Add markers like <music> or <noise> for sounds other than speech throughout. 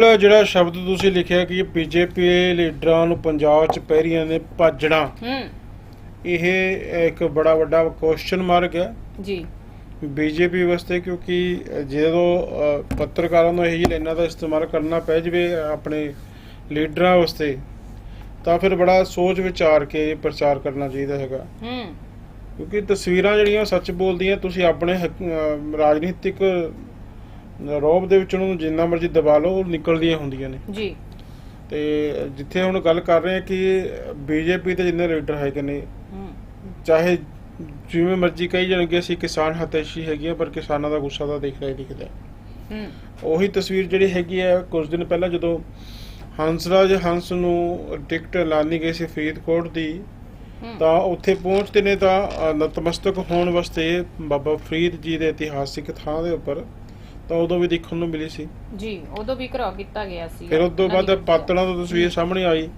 ਜਿਹੜਾ ਸ਼ਬਦ ਤੁਸੀਂ ਲਿਖਿਆ ਕਿ ਬੀਜੇਪੀ ਲੀਡਰਾਂ ਨੂੰ ਪੰਜਾਬ 'ਚ ਪੈ ਰਹੀਆਂ ਨੇ ਭਾਜੜਾਂ ਹੂੰ। ਇਹ ਇੱਕ ਬੜਾ ਵੱਡਾ ਕੁਐਸਚਨ ਮਾਰਕ ਹੈ। ਜੀ। ਬੀਜੇਪੀ ਵਾਸਤੇ ਕਿਉਂਕਿ ਜਦੋਂ ਪੱਤਰਕਾਰਾਂ ਨੂੰ ਇਹ ਲਾਈਨਾਂ ਦਾ ਇਸਤੇਮਾਲ ਕਰਨਾ ਪੈ ਜਵੇ ਆਪਣੇ ਲੀਡਰਾਂ ਵਾਸਤੇ ਤਾਂ ਫਿਰ ਬੜਾ ਸੋਚ ਵਿਚਾਰ ਕੇ ਪ੍ਰਚਾਰ ਕਰਨਾ ਚਾਹੀਦਾ ਹੈਗਾ। ਹੂੰ। ਕਿਉਂਕਿ ਤਸਵੀਰਾਂ ਜਿਹੜੀਆਂ ਸੱਚ ਬੋਲਦੀਆਂ ਤੁਸੀਂ ਆਪਣੇ ਰਾਜਨੀਤਿਕ ਰੋਬ ਦੇ ਵਿੱਚ ਉਹਨੂੰ ਜਿੰਨਾ ਮਰਜ਼ੀ ਦਬਾ ਲਓ ਉਹ ਨਿਕਲਦੀਆਂ ਹੁੰਦੀਆਂ ਨੇ। ਜੀ। ਤੇ ਜਿੱਥੇ ਹੁਣ ਗੱਲ ਕਰ ਰਹੇ ਹਾਂ ਕਿ ਬੀਜੇਪੀ ਦੇ ਜਿੰਨੇ ਲੀਡਰ ਹੈਗੇ ਨੇ ਚਾਹੇ ਜਿਵੇਂ ਮਰਜ਼ੀ ਕਹੀ ਜਾਣਗੇ ਅਸੀਂ ਕਿਸਾਨ ਹਤੈਸ਼ੀ ਹੈਗੇ ਆ ਪਰ ਕਿਸਾਨਾਂ ਦਾ ਗੁੱਸਾ ਤਾਂ ਦਿਖ ਰਿਹਾ ਹੀ ਦਿਖਦਾ ਹੈ। ਉਹੀ ਤਸਵੀਰ ਜਿਹੜੀ ਹੈਗੀ ਹੈ ਕੁਝ ਦਿਨ ਪਹਿਲਾਂ ਜਦੋਂ ਹੰਸਰਾਜ ਹੰਸ ਨੂੰ ਟਿਕਟ ਐਲਾਨੀ ਗਈ ਸੀ ਫਰੀਦਕੋਟ ਦੀ ਤਾਂ ਉੱਥੇ ਪਹੁੰਚਦੇ ਨੇ ਤਾਂ ਨਤਮਸਤਕ ਹੋਣ ਵਾਸਤੇ ਬਾਬਾ ਫਰੀਦ ਜੀ ਦੇ ਇਤਿਹਾਸਿਕ ਥਾਂ ਦੇ ਉੱਪਰ ਤਾਂ ਉਦੋਂ ਵੀ ਦੇਖਣ ਨੂੰ ਮਿਲੀ ਸੀ। ਜੀ ਉਦੋਂ ਵੀ ਘਰੋ ਕੀਤਾ ਗਿਆ ਸੀ। ਫਿਰ ਉਸ ਤੋਂ ਬਾਅਦ ਪਾਤੜਾਂ ਤੋਂ ਤਸਵੀਰ ਸਾਹਮਣੇ ਆਈ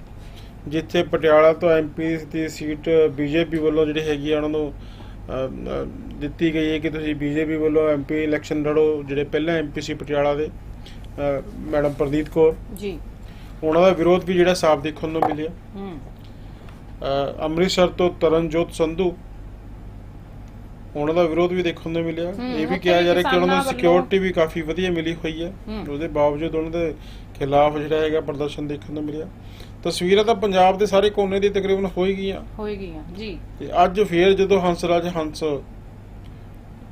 ਜਿੱਥੇ ਪਟਿਆਲਾ ਤੋਂ ਐਮਪੀ ਦੀ ਸੀਟ ਬੀਜੇਪੀ ਵੱਲੋਂ ਜਿਹੜੀ ਹੈਗੀ ਆ ਉਹਨਾਂ ਨੂੰ ਦਿੱਤੀ ਗਈ ਹੈ ਕਿ ਤੁਸੀਂ ਬੀਜੇਪੀ ਵੱਲੋਂ ਐਮਪੀ ਇਲੈਕਸ਼ਨ ਲੜੋ ਜਿਹੜੇ ਪਹਿਲਾਂ ਐਮਪੀ ਸੀ ਪਟਿਆਲਾ ਦੇ ਮੈਡਮ ਪ੍ਰਦੀਪ ਕੌਰ। ਜੀ। ਉਹਨਾਂ ਦਾ ਵਿਰੋਧ ਵੀ ਜਿਹੜਾ ਸਾਫ਼ ਦੇਖਣ ਨੂੰ ਮਿਲਿਆ। ਹੂੰ। ਅੰਮ੍ਰਿਤਸਰ ਤੋਂ ਤਰਨਜੋਤ ਸੰਧੂ ਉਹਨਾਂ ਦਾ ਵਿਰੋਧ ਵੀ ਦੇਖਣ ਨੂੰ ਮਿਲਿਆ। ਇਹ ਵੀ ਕਿਹਾ ਜਾ ਰਿਹਾ ਕਿ ਉਹਨਾਂ ਨੂੰ ਸਿਕਿਉਰਿਟੀ ਵੀ ਕਾਫੀ ਵਧੀਆ ਮਿਲੀ ਹੋਈ ਹੈ। ਉਹਦੇ ਬਾਵਜੂਦ ਉਹਨਾਂ ਦੇ ਖਿਲਾਫ ਜਿਹੜਾ ਹੈਗਾ ਪ੍ਰਦਰਸ਼ਨ ਦੇਖਣ ਨੂੰ ਮਿਲਿਆ। ਤਸਵੀਰਾਂ ਤਾਂ ਪੰਜਾਬ ਦੇ ਸਾਰੇ ਕੋਨੇ ਦੀ ਤਕਰੀਬਨ ਹੋ ਹੀ ਗਈਆਂ। ਹੋਏਗੀਆਂ ਜੀ। ਤੇ ਅੱਜ ਫੇਰ ਜਦੋਂ ਹੰਸਰਾਜ ਹੰਸ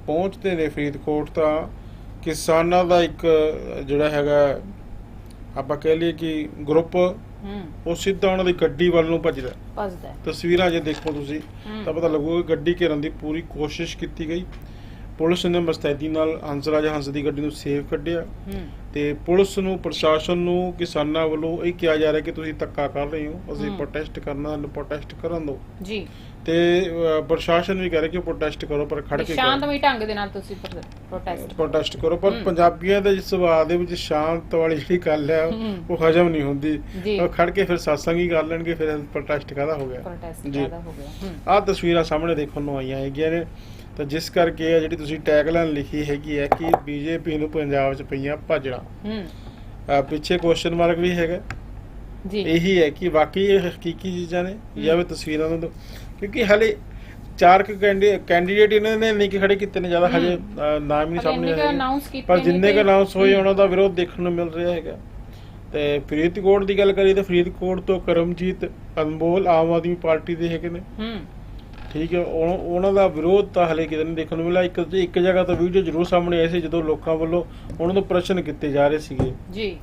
ਪਹੁੰਚਦੇ ਨੇ ਫਰੀਦਕੋਟ ਤਾਂ ਕਿਸਾਨਾਂ ਦਾ ਇੱਕ ਜਿਹੜਾ ਹੈਗਾ ਆਪਾਂ ਕਹਿ ਲਈਏ ਕਿ ਗਰੁੱਪ ਹੂੰ। ਉਹ ਸਿੱਧਾ ਉਹਨਾਂ ਦੀ ਗੱਡੀ ਵੱਲ ਨੂੰ ਭੱਜਦਾ। ਭੱਜਦਾ ਹੈ। ਤਸਵੀਰਾਂ ਜੇ ਦੇਖੋ ਤੁਸੀਂ ਤਾਂ ਪਤਾ ਲੱਗੂਗਾ ਕਿ ਗੱਡੀ ਘੇਰਨ ਦੀ ਪੂਰੀ ਕੋਸ਼ਿਸ਼ ਕੀਤੀ ਗਈ। ਪੁਲਿਸ ਨੇ ਮਸਤੈਦੀ ਨਾਲ ਹੰਸਰਾਜ ਹੰਸ ਦੀ ਗੱਡੀ ਨੂੰ ਸੇਫ ਕੱਢਿਆ। ਤੇ ਪੁਲਿਸ ਨੂੰ ਪ੍ਰਸ਼ਾਸਨ ਨੂੰ ਕਿਸਾਨਾਂ ਵੱਲੋਂ ਇਹ ਕਿਹਾ ਜਾ ਰਿਹਾ ਕਿ ਤੁਸੀਂ ਧੱਕਾ ਕਰ ਰਹੇ ਹੋ। ਅਸੀਂ। ਪ੍ਰੋਟੈਸਟ ਕਰਨਾ ਪ੍ਰੋਟੈਸਟ ਕਰਨ ਦਿਓ। ਜੀ। ਤੇ ਪ੍ਰਸ਼ਾਸਨ ਵੀ ਕਹਿ ਰਿਹਾ ਕਿ ਪ੍ਰੋਟੈਸਟ ਕਰੋ ਪਰ ਖੜ ਕੇ ਸ਼ਾਂਤਮਈ ਢੰਗ ਦੇ ਨਾਲ ਤੁਸੀਂ ਪ੍ਰੋਟੈਸਟ ਪ੍ਰੋਟੈਸਟ ਕਰੋ। ਪਰ। ਪੰਜਾਬੀਆਂ ਦੇ ਸੁਭਾਅ ਦੇ ਵਿੱਚ ਸ਼ਾਂਤ ਵਾਲੀ ਜਿਹੜੀ ਗੱਲ ਹੈ। ਉਹ ਹਜਮ ਨਹੀਂ ਹੁੰਦੀ। ਉਹ ਖੜ ਕੇ ਫਿਰ satsang ਹੀ ਕਰ ਲੈਣਗੇ ਫਿਰ ਪ੍ਰੋਟੈਸਟ ਕਾਹਦਾ ਹੋ ਗਿਆ? ਪ੍ਰੋਟੈਸਟ। ਜ਼ਿਆਦਾ ਹੋ ਗਿਆ? ਆਹ ਤਸਵੀਰਾਂ ਸਾਹਮਣੇ ਦੇਖਣ ਨੂੰ ਆਈਆਂ ਹੈਗੀਆਂ ਨੇ। ਤਾਂ ਜਿਸ ਕਰਕੇ ਇਹ ਜਿਹੜੀ ਤੁਸੀਂ ਟੈਗਲਾਈਨ ਲਿਖੀ ਹੈਗੀ ਹੈ ਕਿ ਬੀਜੇਪੀ ਨੂੰ ਪੰਜਾਬ 'ਚ ਪਈਆਂ ਭਾਜੜਾਂ। ਹੂੰ। ਆਹ ਪਿੱਛੇ ਕੁਐਸਚਨ ਮਾਰਕ ਵੀ ਹੈਗਾ। ਜੀ। ਇਹੀ ਹੈ ਕਿ ਵਾਕਈ ਇਹ ਹਕੀਕੀ ਚੀਜ਼ਾਂ ਨੇ? ਜਾਂ ਵੀ ਤਸਵੀਰਾਂ ਨੂੰ ਕਿਉਂਕਿ ਹਲੇ ਚਾਰ ਕੈਂਡੀਡੇਟ ਇਹਨਾਂ ਨੇ ਨਹੀਂ ਕਿ ਖੜੇ ਕੀਤੇ ਨੇ ਜ਼ਿਆਦਾ। ਹਜੇ ਨਾਮ ਹੀ ਨਹੀਂ ਸਾਹਮਣੇ ਆਏ। ਪਰ ਜਿੰਨੇ ਕ ਅਨਾਉਂਸ ਹੋਏ। ਉਹਨਾਂ ਦਾ ਵਿਰੋਧ ਦੇਖਣ ਨੂੰ ਮਿਲ ਰਿਹਾ ਹੈਗਾ। ਤੇ ਫਰੀਦਕੋਟ ਦੀ ਗੱਲ ਕਰੀਏ ਤਾਂ ਫਰੀਦਕੋਟ ਤੋਂ ਕਰਮਜੀਤ ਅਨਮੋਲ ਆਮ ਆਦਮੀ ਪਾਰਟੀ ਦੇ ਹੈਗੇ ਨੇ। ਹੂੰ। ਠੀਕ ਹੈ ਉਹ- ਉਹਨਾਂ ਦਾ ਵਿਰੋਧ ਤਾਂ ਹਲੇ ਕਿਤੇ ਨਹੀਂ ਦੇਖਣ ਨੂੰ ਮਿਲਿਆ। ਇੱਕ ਇੱਕ ਜਗ੍ਹਾ ਤੋਂ ਵੀਡੀਓ ਜ਼ਰੂਰ ਸਾਹਮਣੇ ਆਈ ਸੀ ਜਦੋਂ ਲੋਕਾਂ ਵੱਲੋਂ ਉਹਨਾਂ ਨੂੰ ਪ੍ਰਸ਼ਨ ਕੀਤੇ ਜਾ ਰਹੇ ਸੀਗੇ। ਜੀ।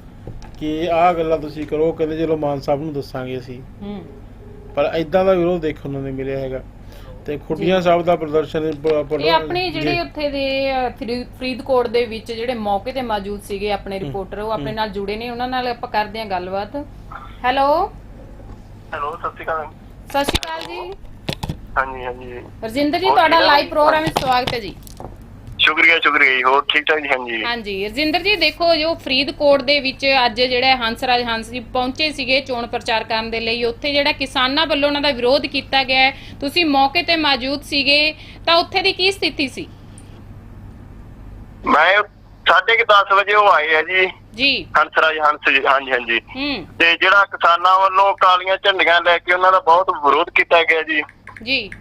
ਕਿ ਆਹ ਗੱਲਾਂ ਤੁਸੀਂ ਕਰੋ ਕਹਿੰਦੇ ਚਲੋ ਮਾਨ ਸਾਹਿਬ ਨੂੰ ਦੱਸਾਂਗੇ ਅਸੀਂ। ਹੂੰ। ਪਰ ਐਦਾਂ ਦਾ ਵਿਰੋਧ ਦੇਖਣ ਨੂੰ ਨਹੀਂ ਮਿਲਿਆ ਹੈਗਾ। ਤੇ ਖੁੱਡੀਆਂ। ਸਾਹਿਬ ਦਾ ਪ੍ਰਦਰਸ਼ਨ ਇਹ ਆਪਣੇ ਜਿਹੜੇ। ਉੱਥੇ ਦੇ ਫਰੀਦਕੋਟ ਦੇ ਵਿੱਚ ਜਿਹੜੇ ਮੌਕੇ ਤੇ ਮੌਜੂਦ ਸੀਗੇ ਆਪਣੇ ਰਿਪੋਰਟਰ ਉਹ ਆਪਣੇ। ਨਾਲ ਜੁੜੇ ਨੇ। ਉਹਨਾਂ ਨਾਲ ਆਪਾਂ ਕਰਦੇ ਹਾਂ ਗੱਲਬਾਤ। ਹੈਲੋ। ਹੈਲੋ ਸਤਿ ਸ਼੍ਰੀ ਅਕਾਲ। ਸਤਿ ਸ਼੍ਰੀ ਅਕਾਲ ਜੀ। ਹਾਂਜੀ ਹਾਂਜੀ। ਰਜਿੰਦਰ ਜੀ ਹੋਰ ਤੁਹਾਡਾ? ਲਾਈਵ ਪ੍ਰੋਗਰਾਮ ਵਿੱਚ ਸਵਾਗਤ ਹੈ ਜੀ। ਸ਼ੁਕਰੀਆ ਸ਼ੁਕਰੀਆ ਜੀ। ਹੋਰ ਠੀਕ ਠਾਕ ਜੀ ਹਾਂਜੀ। ਹਾਂਜੀ ਰਜਿੰਦਰ ਜੀ ਦੇਖੋ ਜੋ ਫਰੀਦਕੋਟ ਦੇ ਵਿੱਚ ਅੱਜ ਜਿਹੜਾ ਹੰਸਰਾਜ ਹੰਸ ਜੀ ਪਹੁੰਚੇ ਸੀਗੇ ਚੋਣ ਪ੍ਰਚਾਰ ਕਰਨ ਦੇ ਲਈ ਉੱਥੇ ਜਿਹੜਾ ਕਿਸਾਨਾਂ ਵੱਲੋਂ ਉਹਨਾਂ ਦਾ ਵਿਰੋਧ ਕੀਤਾ ਗਿਆ ਹੈ। ਤੁਸੀਂ ਮੌਕੇ ਤੇ ਮੌਜੂਦ ਸੀਗੇ ਤਾਂ ਉੱਥੇ ਦੀ ਕੀ ਸਥਿਤੀ ਸੀ? ਮੈਂ 10:30 ਵਜੇ ਉਹ ਆਏ ਆ ਜੀ। ਜੀ। ਹੰਸਰਾਜ ਹੰਸ ਜੀ ਹਾਂਜੀ ਹਾਂਜੀ। ਹੂੰ। ਤੇ ਜਿਹੜਾ ਕਿਸਾਨਾਂ ਵੱਲੋਂ ਕਾਲੀਆਂ ਝੰਡੀਆਂ ਲੈ ਕੇ ਉਹਨਾਂ ਦਾ ਬਹੁਤ ਵਿਰੋਧ ਕੀਤਾ ਗਿਆ ਜੀ। ਜੀ।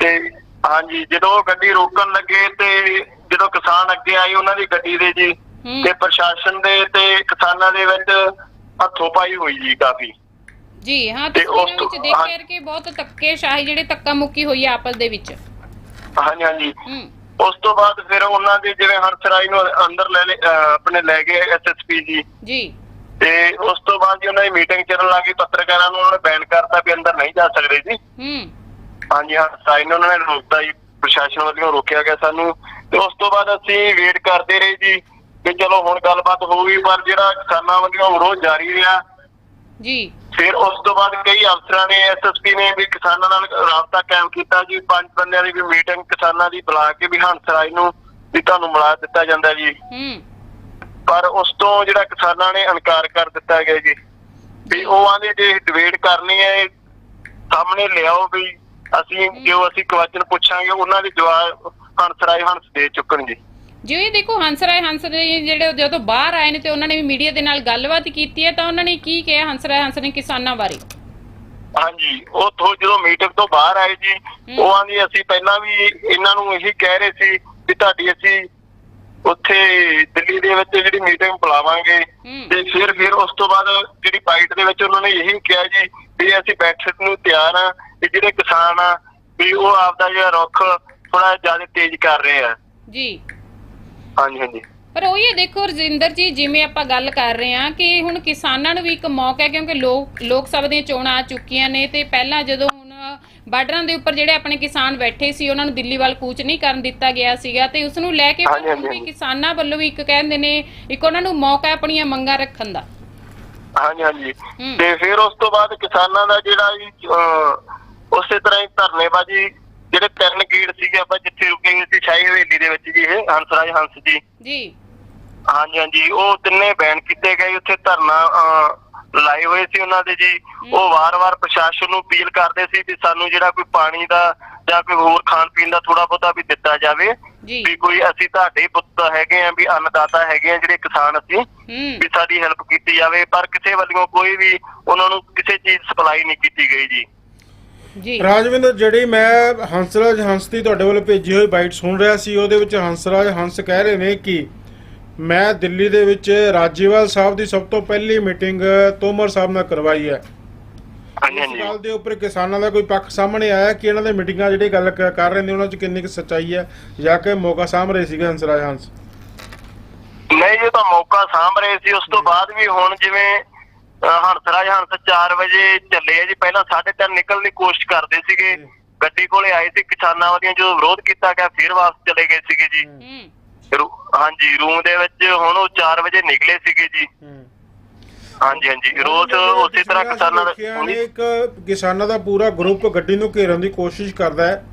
ਤੇ ਹਾਂਜੀ ਜਦੋਂ ਗੱਡੀ ਰੋਕਣ ਲੱਗੇ ਤੇ ਜਦੋਂ ਕਿਸਾਨ ਅੱਗੇ ਆਏ ਉਹਨਾਂ ਦੀ ਗੱਡੀ ਦੇ ਜੀ ਤੇ ਪ੍ਰਸ਼ਾਸਨ ਦੇ ਤੇ ਕਿਸਾਨਾਂ ਦੇ ਵਿੱਚ ਹੱਥੋਂ ਪਾਈ ਹੋਈ ਜੀ ਕਾਫੀ। ਜੀ ਹਾਂ ਤੇ ਉਸ ਵਿੱਚ ਦੇਖ ਹਾਂ। ਕੇ ਕਿ ਬਹੁਤ ਧੱਕੇ ਸ਼ਾਹੀ ਜਿਹੜੇ ਧੱਕਾ ਮੁੱਕੀ ਹੋਈ ਹੈ ਆਪਸ ਦੇ ਵਿੱਚ। ਹਾਂਜੀ ਹਾਂਜੀ। ਹੂੰ। ਉਸ ਤੋਂ ਬਾਅਦ ਫਿਰ ਉਹਨਾਂ ਦੇ ਜਿਵੇਂ ਹੰਸਰਾਜ ਨੂੰ ਅੰਦਰ ਲੈ ਆਪਣੇ ਲੈ ਗਏ ਐਸਐਸਪੀ ਜੀ। ਜੀ। ਤੇ ਉਸ ਤੋਂ ਬਾਅਦ ਜੀ ਉਹਨਾਂ ਦੀ ਮੀਟਿੰਗ ਚੱਲਣ ਲੱਗੀ ਪੱਤਰਕਾਰਾਂ ਨੂੰ ਉਹਨਾਂ ਨੇ ਬੈਨ ਕਰਤਾ ਵੀ ਅੰਦਰ ਨਹੀਂ ਜਾ ਸਕਦੇ ਜੀ। ਹੂੰ। ਹਾਂਜੀ ਹੰਸਰਾਜ ਨੂੰ ਉਹਨਾਂ ਨੇ ਰੋਕਤਾ ਜੀ ਪ੍ਰਸ਼ਾਸਨ ਵੱਲੋਂ ਰੋਕਿਆ ਗਿਆ ਸਾਨੂੰ। ਤੇ ਉਸ ਤੋਂ ਬਾਅਦ ਅਸੀਂ ਵੇਟ ਕਰਦੇ ਰਹੇ ਜੀ ਕਿ ਚਲੋ ਹੁਣ ਗੱਲਬਾਤ ਹੋਊਗੀ ਪਰ ਜਿਹੜਾ ਕਿਸਾਨਾਂ ਵੱਲੋਂ ਵਿਰੋਧ ਜਾਰੀ ਰਿਹਾ ਜੀ। ਫਿਰ ਉਸ ਤੋਂ ਬਾਅਦ ਕਈ ਅਫਸਰਾਂ ਨੇ ਐਸਐਸਪੀ ਨੇ ਵੀ ਕਿਸਾਨਾਂ ਨਾਲ ਰਾਬਤਾ ਕਾਇਮ ਕੀਤਾ ਜੀ। ਪੰਜ ਬੰਦਿਆਂ ਦੀ ਵੀ ਮੀਟਿੰਗ ਕਿਸਾਨਾਂ ਦੀ ਬੁਲਾ ਕੇ ਵੀ ਹੰਸਰਾਜ ਨੂੰ ਵੀ ਤੁਹਾਨੂੰ ਮਿਲਾ ਦਿੱਤਾ ਜਾਂਦਾ ਜੀ। ਹੂੰ। ਪਰ ਉਸ ਤੋਂ ਜਿਹੜਾ ਕਿਸਾਨਾਂ ਨੇ ਇਨਕਾਰ ਕਰ ਦਿੱਤਾ ਗਿਆ ਜੀ ਵੀ ਉਹ ਆਂਦੇ ਜੇ ਡਿਬੇਟ ਕਰਨੀ ਹੈ ਸਾਹਮਣੇ ਲਿਆਓ ਵੀ ਅਸੀਂ ਜੋ ਅਸੀਂ ਕੁਐਸਚਨ ਪੁੱਛਾਂਗੇ ਉਹਨਾਂ ਦੇ ਜਵਾਬ ਹੰਸਰਾਜ ਹੰਸ ਦੇ ਚੁੱਕਣ ਜੀ ਜਿਵੇਂ ਦੇਖੋ ਹੰਸਰਾਏ ਹੰਸ ਦੇ ਜਿਹੜੇ ਜਦੋਂ ਬਾਹਰ ਆਏ ਨੇ ਤੇ ਉਹਨਾਂ ਨੇ ਵੀ ਮੀਡੀਆ ਦੇ ਨਾਲ ਗੱਲਬਾਤ ਕੀਤੀ ਹੈ ਤਾਂ ਉਹਨਾਂ ਨੇ ਕੀ ਕਿਹਾ ਹੰਸਰਾਏ ਹੰਸ ਨੇ ਕਿਸਾਨਾਂ ਬਾਰੇ? ਹਾਂਜੀ ਉਹ ਤੋਂ ਜਦੋਂ ਮੀਟਿੰਗ ਤੋਂ ਬਾਹਰ ਆਏ ਜੀ ਉਹ ਆਂਦੀ ਅਸੀਂ ਪਹਿਲਾਂ ਵੀ ਇਹਨਾਂ ਨੂੰ ਇਹੀ ਕਹਿ ਰਹੇ ਸੀ ਵੀ ਤੁਹਾਡੀ ਅਸੀਂ ਉੱਥੇ ਦਿੱਲੀ ਦੇ ਵਿੱਚ ਜਿਹੜੀ ਮੀਟਿੰਗ ਬੁਲਾਵਾਂਗੇ। ਤੇ ਫਿਰ ਫਿਰ ਉਸ ਤੋਂ ਬਾਅਦ ਜਿਹੜੀ ਬਾਈਟ ਦੇ ਵਿੱਚ ਉਹਨਾਂ ਨੇ ਇਹੀ ਕਿਹਾ ਜੀ ਵੀ ਅਸੀਂ ਬੈਠਕ ਨੂੰ ਤਿਆਰ ਆ ਵੀ ਜਿਹੜੇ ਕਿਸਾਨ ਆ ਵੀ ਉਹ ਆਪਦਾ ਜਿਹੜਾ ਰੁੱਖ ਥੋੜਾ ਜ਼ਿਆਦਾ ਤੇਜ਼ ਕਰ ਰਹੇ ਆ। ਜੀ। ਹਾਂਜੀ ਹਾਂਜੀ। ਪਰ ਉਹ ਇਹ ਦੇਖੋ ਰਜਿੰਦਰ ਜੀ ਜਿਵੇਂ ਆਪਾਂ ਗੱਲ ਕਰ ਰਹੇ ਹਾਂ ਕਿ ਹੁਣ ਕਿਸਾਨਾਂ ਨੂੰ ਵੀ ਇੱਕ ਮੌਕਾ ਹੈ ਕਿਉਂਕਿ ਲੋਕ ਲੋਕ ਸਭਾ ਦੀਆਂ ਚੋਣਾਂ ਆ ਚੁੱਕੀਆਂ ਨੇ ਤੇ ਪਹਿਲਾਂ ਜਦੋਂ ਹੁਣ ਬਾਰਡਰਾਂ ਦੇ ਉੱਪਰ ਜਿਹੜੇ ਆਪਣੇ ਕਿਸਾਨ ਬੈਠੇ ਸੀ ਉਹਨਾਂ ਨੂੰ ਦਿੱਲੀ ਵੱਲ ਕੂਚ ਨਹੀਂ ਕਰਨ ਦਿੱਤਾ ਗਿਆ ਸੀਗਾ ਤੇ ਉਸ ਨੂੰ ਲੈ ਕੇ ਹਾਂਜੀ, ਵੀ ਹਾਂਜੀ। ਕਿਸਾਨਾਂ ਵੱਲੋਂ ਵੀ ਇੱਕ ਕਹਿੰਦੇ ਨੇ ਇੱਕ ਉਹਨਾਂ ਨੂੰ ਮੌਕਾ ਹੈ ਆਪਣੀਆਂ ਮੰਗਾਂ ਰੱਖਣ ਦਾ। ਹਾਂਜੀ ਹਾਂਜੀ। ਹੂੰ। ਤੇ ਫਿਰ ਉਸ ਤੋਂ ਬਾਅਦ ਕਿਸਾਨਾਂ ਦਾ ਜਿਹੜਾ ਅਹ, ਉਸੇ ਤਰ੍ਹਾਂ ਹੀ ਧਰਨੇਬਾਜੀ ਜਿਹੜੇ ਤਿੰਨ ਗੇੜ ਸੀਗੇ ਆਪਾਂ ਜਿੱਥੇ ਰੁਕੇ ਹੋਏ ਸੀ ਸ਼ਾਹੀ ਹਵੇਲੀ ਦੇ ਵਿੱਚ ਜੀ ਇਹ ਹੰਸਰਾਜ ਹੰਸ ਜੀ। ਜੀ। ਹਾਂਜੀ ਹਾਂਜੀ ਉਹ ਤਿੰਨੇ ਬੈਨ ਕੀਤੇ ਗਏ ਉੱਥੇ ਧਰਨਾ ਲਾਏ ਹੋਏ ਸੀ ਉਹਨਾਂ ਦੇ ਜੀ। ਉਹ ਵਾਰ-ਵਾਰ ਪ੍ਰਸ਼ਾਸਨ ਨੂੰ ਅਪੀਲ ਕਰਦੇ ਸੀ ਵੀ ਸਾਨੂੰ ਜਿਹੜਾ ਕੋਈ ਪਾਣੀ ਦਾ ਜਾਂ ਕੋਈ ਹੋਰ ਖਾਣ ਪੀਣ ਦਾ ਥੋੜਾ ਬਹੁਤਾ ਵੀ ਦਿੱਤਾ ਜਾਵੇ। ਵੀ ਕੋਈ ਅਸੀਂ ਤੁਹਾਡੇ ਪੁੱਤ ਹੈਗੇ ਆ ਵੀ ਅੰਨਦਾਤਾ ਹੈਗੇ ਆ ਜਿਹੜੇ ਕਿਸਾਨ ਅਸੀਂ ਵੀ ਸਾਡੀ ਹੈਲਪ ਕੀਤੀ ਜਾਵੇ। ਪਰ ਕਿਸੇ ਵੱਲੋਂ ਕੋਈ ਵੀ ਉਹਨਾਂ ਨੂੰ ਕਿਸੇ ਚੀਜ਼ ਸਪਲਾਈ ਨਹੀਂ ਕੀਤੀ ਗਈ ਜੀ। ਜੀ। ਰਾਜਵਿੰਦਰ ਜਿਹੜੀ ਮੈਂ ਹੰਸਰਾਜ ਹੰਸ ਦੀ ਤੁਹਾਡੇ ਵੱਲ ਭੇਜੀ ਹੋਈ ਬਾਈਟ ਸੁਣ ਰਿਹਾ ਸੀ ਉਹਦੇ ਵਿੱਚ ਹੰਸਰਾਜ ਹੰਸ ਕਹਿ ਰਹੇ ਨੇ ਕਿ ਮੈਂ ਦਿੱਲੀ ਦੇ ਵਿੱਚ ਰਾਜੀਵਾਲ ਸਾਹਿਬ ਦੀ ਸਭ ਤੋਂ ਪਹਿਲੀ ਮੀਟਿੰਗ ਤੋਮਰ ਸਾਹਿਬ ਨਾਲ ਕਰਵਾਈ ਹੈ। ਹਾਂਜੀ ਗੱਲ ਦੇ ਉੱਪਰ ਕਿਸਾਨਾਂ ਦਾ ਕੋਈ ਪੱਖ ਸਾਹਮਣੇ ਆਇਆ ਕਿ ਇਹਨਾਂ ਦੇ ਮੀਟਿੰਗਾਂ ਜਿਹੜੀ ਗੱਲ ਕਰ ਰਹੇ ਨੇ ਉਹਨਾਂ 'ਚ ਕਿੰਨੀ ਕੁ ਸੱਚਾਈ ਹੈ ਜਾਂ ਕਿ ਮੌਕਾ ਸਾਂਭ ਰਹੇ ਸੀਗੇ ਹੰਸਰਾਜ ਹੰਸ? ਨਹੀਂ ਜੇ ਤਾਂ ਮੌਕਾ ਸਾਂਭ ਰਹੇ ਸੀ। ਉਸ ਤੋਂ ਬਾਅਦ ਵੀ ਹੁਣ ਜਿਵੇਂ ਅਹ, ਹੰਸਰਾਜ ਹੰਸ 4 ਵਜੇ ਚੱਲੇ ਆ ਜੀ। ਪਹਿਲਾਂ 3:30 ਨਿਕਲਣ ਦੀ ਕੋਸ਼ਿਸ਼ ਕਰਦੇ ਸੀਗੇ। ਜੀ। ਗੱਡੀ ਕੋਲੇ ਆਏ ਸੀ ਕਿਸਾਨਾਂ ਵਾਲੀਆਂ ਜਦੋਂ ਵਿਰੋਧ ਕੀਤਾ ਗਿਆ ਫਿਰ ਵਾਪਸ ਚਲੇ ਗਏ ਸੀਗੇ ਜੀ। ਹਾਂਜੀ ਰੂਮ ਦੇ ਵਿੱਚ ਹੁਣ ਉਹ 4 ਵਜੇ ਨਿਕਲੇ ਸੀਗੇ ਜੀ। ਹਾਂਜੀ ਹਾਂਜੀ। ਰੋਜ਼ ਉਸੇ ਤਰ੍ਹਾਂ ਕਿਸਾਨਾਂ ਦਾ ਇੱਕ ਕਿਸਾਨਾਂ ਦਾ ਪੂਰਾ ਗਰੁੱਪ ਗੱਡੀ ਨੂੰ ਘੇਰਨ ਦੀ ਕੋਸ਼ਿਸ਼ ਕਰਦਾ ਹੈ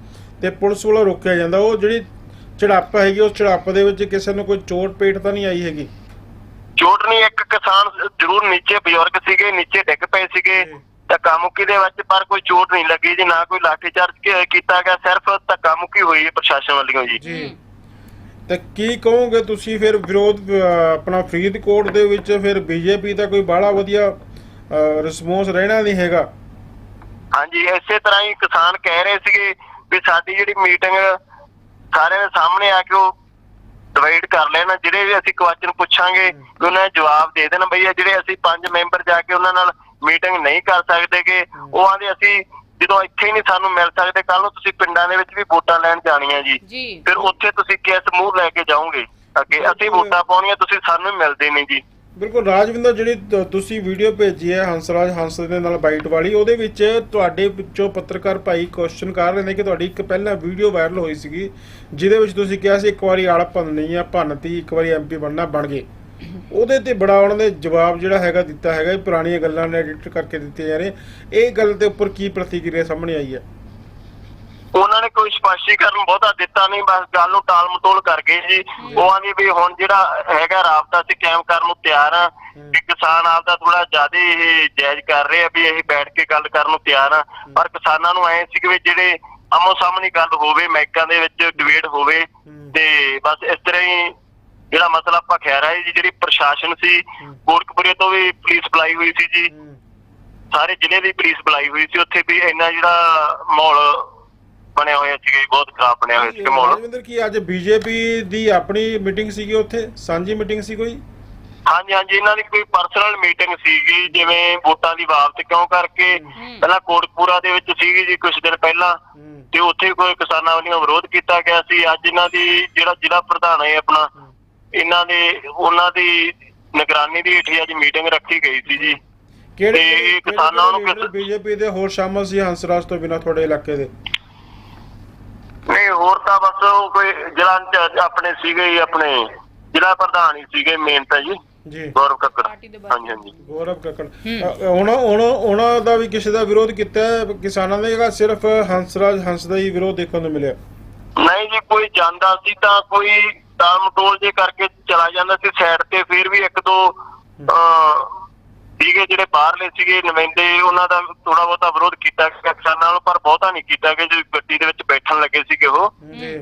ਤੇ ਪੁਲਿਸ ਵੱਲੋਂ ਰੋਕਿਆ ਜਾਂਦਾ। ਉਹ ਜਿਹੜੀ ਝੜਪ ਹੈਗੀ ਉਸ ਝੜਪ ਦੇ ਵਿੱਚ ਕਿਸੇ ਨੂੰ ਕੋਈ ਚੋਟ ਪੇਟ ਤਾਂ ਨਹੀਂ ਆਈ ਹੈਗੀ? ਚੋਟ ਨਹੀਂ ਇੱਕ ਕਿਸਾਨ ਜ਼ਰੂਰ ਨੀਚੇ ਬਜ਼ੁਰਗ ਸੀਗੇ ਨੀਚੇ ਡਿੱਗ ਪਏ ਸੀਗੇ। ਧੱਕਾ ਮੁੱਕੀ ਦੇ ਵਿੱਚ ਪਰ ਕੋਈ ਚੋਟ ਨਹੀਂ ਲੱਗੀ ਜੀ ਨਾ ਕੋਈ ਲਾਠੀ ਚਾਰਜ ਕੀਤਾ ਗਿਆ ਸਿਰਫ ਧੱਕਾ ਮੁੱਕੀ ਹੋਈ ਹੈ ਪ੍ਰਸ਼ਾਸਨ ਵੱਲੋਂ ਜੀ। ਜੀ। ਤੇ ਕੀ ਕਹੋਗੇ ਤੁਸੀਂ ਫਿਰ ਵਿਰੋਧ ਆਪਣਾ ਫਰੀਦਕੋਟ ਦੇ ਵਿੱਚ ਫਿਰ ਬੀਜੇਪੀ ਦਾ ਕੋਈ ਬਾਹਲਾ ਵਧੀਆ ਰਿਸਪੌਂਸ ਰਹਿਣਾ ਨਹੀਂ ਹੈਗਾ। ਹਾਂਜੀ ਇਸੇ ਤਰ੍ਹਾਂ ਹੀ ਕਿਸਾਨ ਕਹਿ ਰਹੇ ਸੀਗੇ ਵੀ ਸਾਡੀ ਜਿਹੜੀ ਮੀਟਿੰਗ ਸਾਰਿਆਂ ਦੇ ਸਾਹਮਣੇ ਆ ਕੇ ਉਹ ਡਿਵਾਈਡ ਕਰ ਲੈਣ ਜਿਹੜੇ ਵੀ ਅਸੀਂ ਕੁਐਸਚਨ ਪੁੱਛਾਂਗੇ ਉਹਨਾਂ ਨੇ ਜਵਾਬ ਦੇ ਦੇਣ ਬਈ ਇਹ ਜਿਹੜੇ ਅਸੀਂ ਪੰਜ ਮੈਂਬਰ ਜਾ ਕੇ ਉਹਨਾਂ ਨਾਲ ਮੀਟਿੰਗ ਨਹੀਂ ਕਰ ਸਕਦੇਗੇ ਉਹ ਆਂਦੇ ਅਸੀਂ ਜਦੋਂ ਇੱਥੇ ਹੀ ਨਹੀਂ ਸਾਨੂੰ ਮਿਲ ਸਕਦੇ ਕੱਲ ਨੂੰ ਤੁਸੀਂ ਪਿੰਡਾਂ ਦੇ ਵਿੱਚ ਵੀ ਵੋਟਾਂ ਲੈਣ ਜਾਣੀਆਂ ਜੀ। ਜੀ। ਫਿਰ ਉੱਥੇ ਤੁਸੀਂ ਕਿਸ ਮੂੰਹ ਲੈ ਕੇ ਜਾਓਗੇ? ਅੱਗੇ ਅਸੀਂ ਵੋਟਾਂ ਪਾਉਣੀਆਂ ਤੁਸੀਂ ਸਾਨੂੰ ਮਿਲਦੇ ਨਹੀਂ ਜੀ। ਬਿਲਕੁਲ, ਰਾਜਵਿੰਦਰ, ਜਿਹੜੀ ਤ- ਤੁਸੀਂ ਵੀਡੀਓ ਭੇਜੀ ਹੈ ਹੰਸਰਾਜ ਹੰਸ ਦੇ ਨਾਲ ਬਾਈਟ ਵਾਲੀ, ਉਹਦੇ ਵਿੱਚ ਤੁਹਾਡੇ ਵਿੱਚੋਂ ਪੱਤਰਕਾਰ ਭਾਈ ਕੁਐਸਚਨ ਕਰ ਰਹੇ ਨੇ ਕਿ ਤੁਹਾਡੀ ਇੱਕ ਪਹਿਲਾਂ ਵੀਡੀਓ ਵਾਇਰਲ ਹੋਈ ਸੀਗੀ, ਜਿਹਦੇ ਵਿੱਚ ਤੁਸੀਂ ਕਿਹਾ ਸੀ ਇੱਕ ਵਾਰੀ ਆਲ ਭੰਨਣੀ ਆ, ਭੰਨਤੀ, ਇੱਕ ਵਾਰੀ ਐਮਪੀ ਬਣਨਾ, ਬਣ ਗਏ। ਉਹਦੇ ਤੇ ਬੜਾ ਉਹਨਾਂ ਨੇ ਜਵਾਬ ਜਿਹੜਾ ਹੈਗਾ ਦਿੱਤਾ ਹੈਗਾ, ਇਹ ਪੁਰਾਣੀਆਂ ਗੱਲਾਂ ਨੇ ਐਡਿਟ ਕਰਕੇ ਦਿੱਤੀਆਂ ਜਾ ਰਹੇ ਇਹ ਗੱਲ ਦੇ ਉੱਪਰ ਕੀ ਪ੍ਰਤੀਕਿਰਿਆ ਸਾਹਮਣੇ ਆਈ ਹੈ? ਉਹਨਾਂ ਨੇ ਕੋਈ ਸਪਸ਼ਟੀਕਰਨ ਬਹੁਤਾ ਦਿੱਤਾ ਨਹੀਂ ਬਸ ਗੱਲ ਨੂੰ ਟਾਲ ਮਟੋਲ ਕਰ ਗਏ ਜੀ। ਉਹ ਆਂਦੀ ਵੀ ਹੁਣ ਜਿਹੜਾ ਹੈਗਾ ਰਾਬਤਾ ਅਸੀਂ ਕਾਇਮ ਕਰਨ ਨੂੰ ਤਿਆਰ ਆ ਕਿ ਕਿਸਾਨ ਆਪਦਾ ਥੋੜਾ ਜ਼ਿਆਦਾ ਇਹ ਜਾਇਜ਼ ਕਰ ਰਹੇ ਆ ਵੀ ਅਸੀਂ ਬੈਠ ਕੇ ਗੱਲ ਕਰਨ ਨੂੰ ਤਿਆਰ ਆ ਪਰ ਕਿਸਾਨਾਂ ਨੂੰ ਐ ਸੀ ਕਿ ਜਿਹੜੇ ਆਮੋ ਸਾਹਮਣੇ ਗੱਲ ਹੋਵੇ ਮੈਕਾਂ ਦੇ ਵਿੱਚ ਡਿਬੇਟ ਹੋਵੇ। ਤੇ ਬਸ ਇਸ ਤਰ੍ਹਾਂ ਹੀ ਜਿਹੜਾ ਮਸਲਾ ਆਪਾਂ ਖੈਰ ਹੈ ਜੀ ਜਿਹੜੀ ਪ੍ਰਸ਼ਾਸਨ ਸੀ ਕੋਟਕਪੁਰੇ ਤੋਂ ਵੀ ਪੁਲਿਸ ਬੁਲਾਈ ਹੋਈ ਸੀ ਜੀ। ਸਾਰੇ ਜ਼ਿਲ੍ਹੇ ਦੀ ਪੁਲਿਸ ਬੁਲਾਈ ਹੋਈ ਸੀ। ਉੱਥੇ ਵੀ ਇੰਨਾ ਜਿਹੜਾ ਮਾਹੌਲ ਬਣਿਆ ਹੋਇਆ ਸੀ ਬਹੁਤ ਖਰਾਬ ਬਣਿਆ ਹੋਇਆ ਸੀ ਮਾਹੌਲ। ਰਾਜਵਿੰਦਰ ਕੀ ਅੱਜ ਬੀਜੇਪੀ ਦੀ ਆਪਣੀ ਮੀਟਿੰਗ ਸੀਗੀ ਉੱਥੇ? ਸਾਂਝੀ ਮੀਟਿੰਗ ਸੀ ਕੋਈ? ਹਾਂਜੀ ਹਾਂਜੀ ਇਹਨਾਂ ਦੀ ਕੋਈ ਪਰਸਨਲ ਮੀਟਿੰਗ ਸੀਗੀ ਜਿਵੇਂ ਵੋਟਾਂ ਦੀ ਵਾਪਸ ਕਿਉਂ ਕਰਕੇ? ਪਹਿਲਾਂ ਕੋਟਕਪੂਰਾ ਦੇ ਵਿੱਚ ਸੀਗੀ ਜੀ ਕੁਝ ਦਿਨ ਪਹਿਲਾਂ ਤੇ ਉੱਥੇ ਕੋਈ ਕਿਸਾਨਾਂ ਵੱਲੋਂ ਵਿਰੋਧ ਕੀਤਾ ਗਿਆ ਸੀ। ਅੱਜ ਇਹਨਾਂ ਦੀ ਜਿਹੜਾ ਜ਼ਿਲ੍ਹਾ ਪ੍ਰਧਾਨ ਹੈ ਆਪਣਾ ਇਹਨਾਂ ਦੇ ਉਹਨਾਂ ਦੀ ਨਿਗਰਾਨੀ ਦੀ ਹੇਠ ਅੱਜ ਮੀਟਿੰਗ ਰੱਖੀ ਗਈ ਸੀ ਜੀ। ਕਿਹੜੇ ਤੇ ਕਿਸਾਨਾਂ ਨੂੰ ਕਿਸ- ਬੀਜੇਪੀ ਦੇ ਹੋਰ ਸ਼ਾਮਲ ਸੀ ਹੰਸਰਾਜ ਤੋਂ ਬਿਨਾਂ ਤੁਹਾਡੇ ਇਲਾਕੇ ਦੇ? ਨਹੀਂ ਹੋਰ ਤਾਂ ਬਸ ਉਹ ਕੋਈ ਜ਼ਿਲ੍ਹਾ ਇੰਚਾਰਜ ਆਪਣੇ ਸੀਗੇ ਹੀ ਆਪਣੇ ਜ਼ਿਲ੍ਹਾ ਪ੍ਰਧਾਨ ਹੀ ਸੀਗੇ ਮੇਨ ਤਾਂ ਜੀ। ਜੀ। ਗੌਰਵ ਕੱਕੜ। ਹਾਂਜੀ ਹਾਂਜੀ। ਗੌਰਵ ਕੱਕੜ। ਹੁਣ ਹੁਣ ਉਹਨਾਂ ਦਾ ਵੀ ਕਿਸੇ ਦਾ ਵਿਰੋਧ ਕੀਤਾ ਹੈ, ਕਿਸਾਨਾਂ ਦਾ ਜਾਂ ਸਿਰਫ ਹੰਸਰਾਜ ਹੰਸ ਦਾ ਹੀ ਵਿਰੋਧ ਦੇਖਣ ਨੂੰ ਮਿਲਿਆ। ਨਹੀਂ ਜੀ ਕੋਈ ਜਾਂਦਾ ਸੀ ਤਾਂ ਕੋਈ ਟਾਲ ਮਟੋਲ ਜੇ ਕਰਕੇ ਚਲਾ ਜਾਂਦਾ ਸੀ ਸਾਈਡ ਤੇ ਫਿਰ ਵੀ ਇੱਕ ਦੋ ਸੀਗੇ ਜਿਹੜੇ ਬਾਹਰਲੇ ਸੀਗੇ ਨੁਮਾਇੰਦੇ ਉਹਨਾਂ ਦਾ ਥੋੜਾ ਬਹੁਤਾ ਵਿਰੋਧ ਕੀਤਾ ਗਿਆ ਕਿਸਾਨਾਂ ਨੂੰ ਪਰ ਬਹੁਤਾ ਨਹੀਂ ਕੀਤਾ ਕਿ ਜੋ ਗੱਡੀ ਦੇ ਵਿੱਚ ਬੈਠਣ ਲੱਗੇ ਸੀਗੇ ਉਹ। ਜੀ।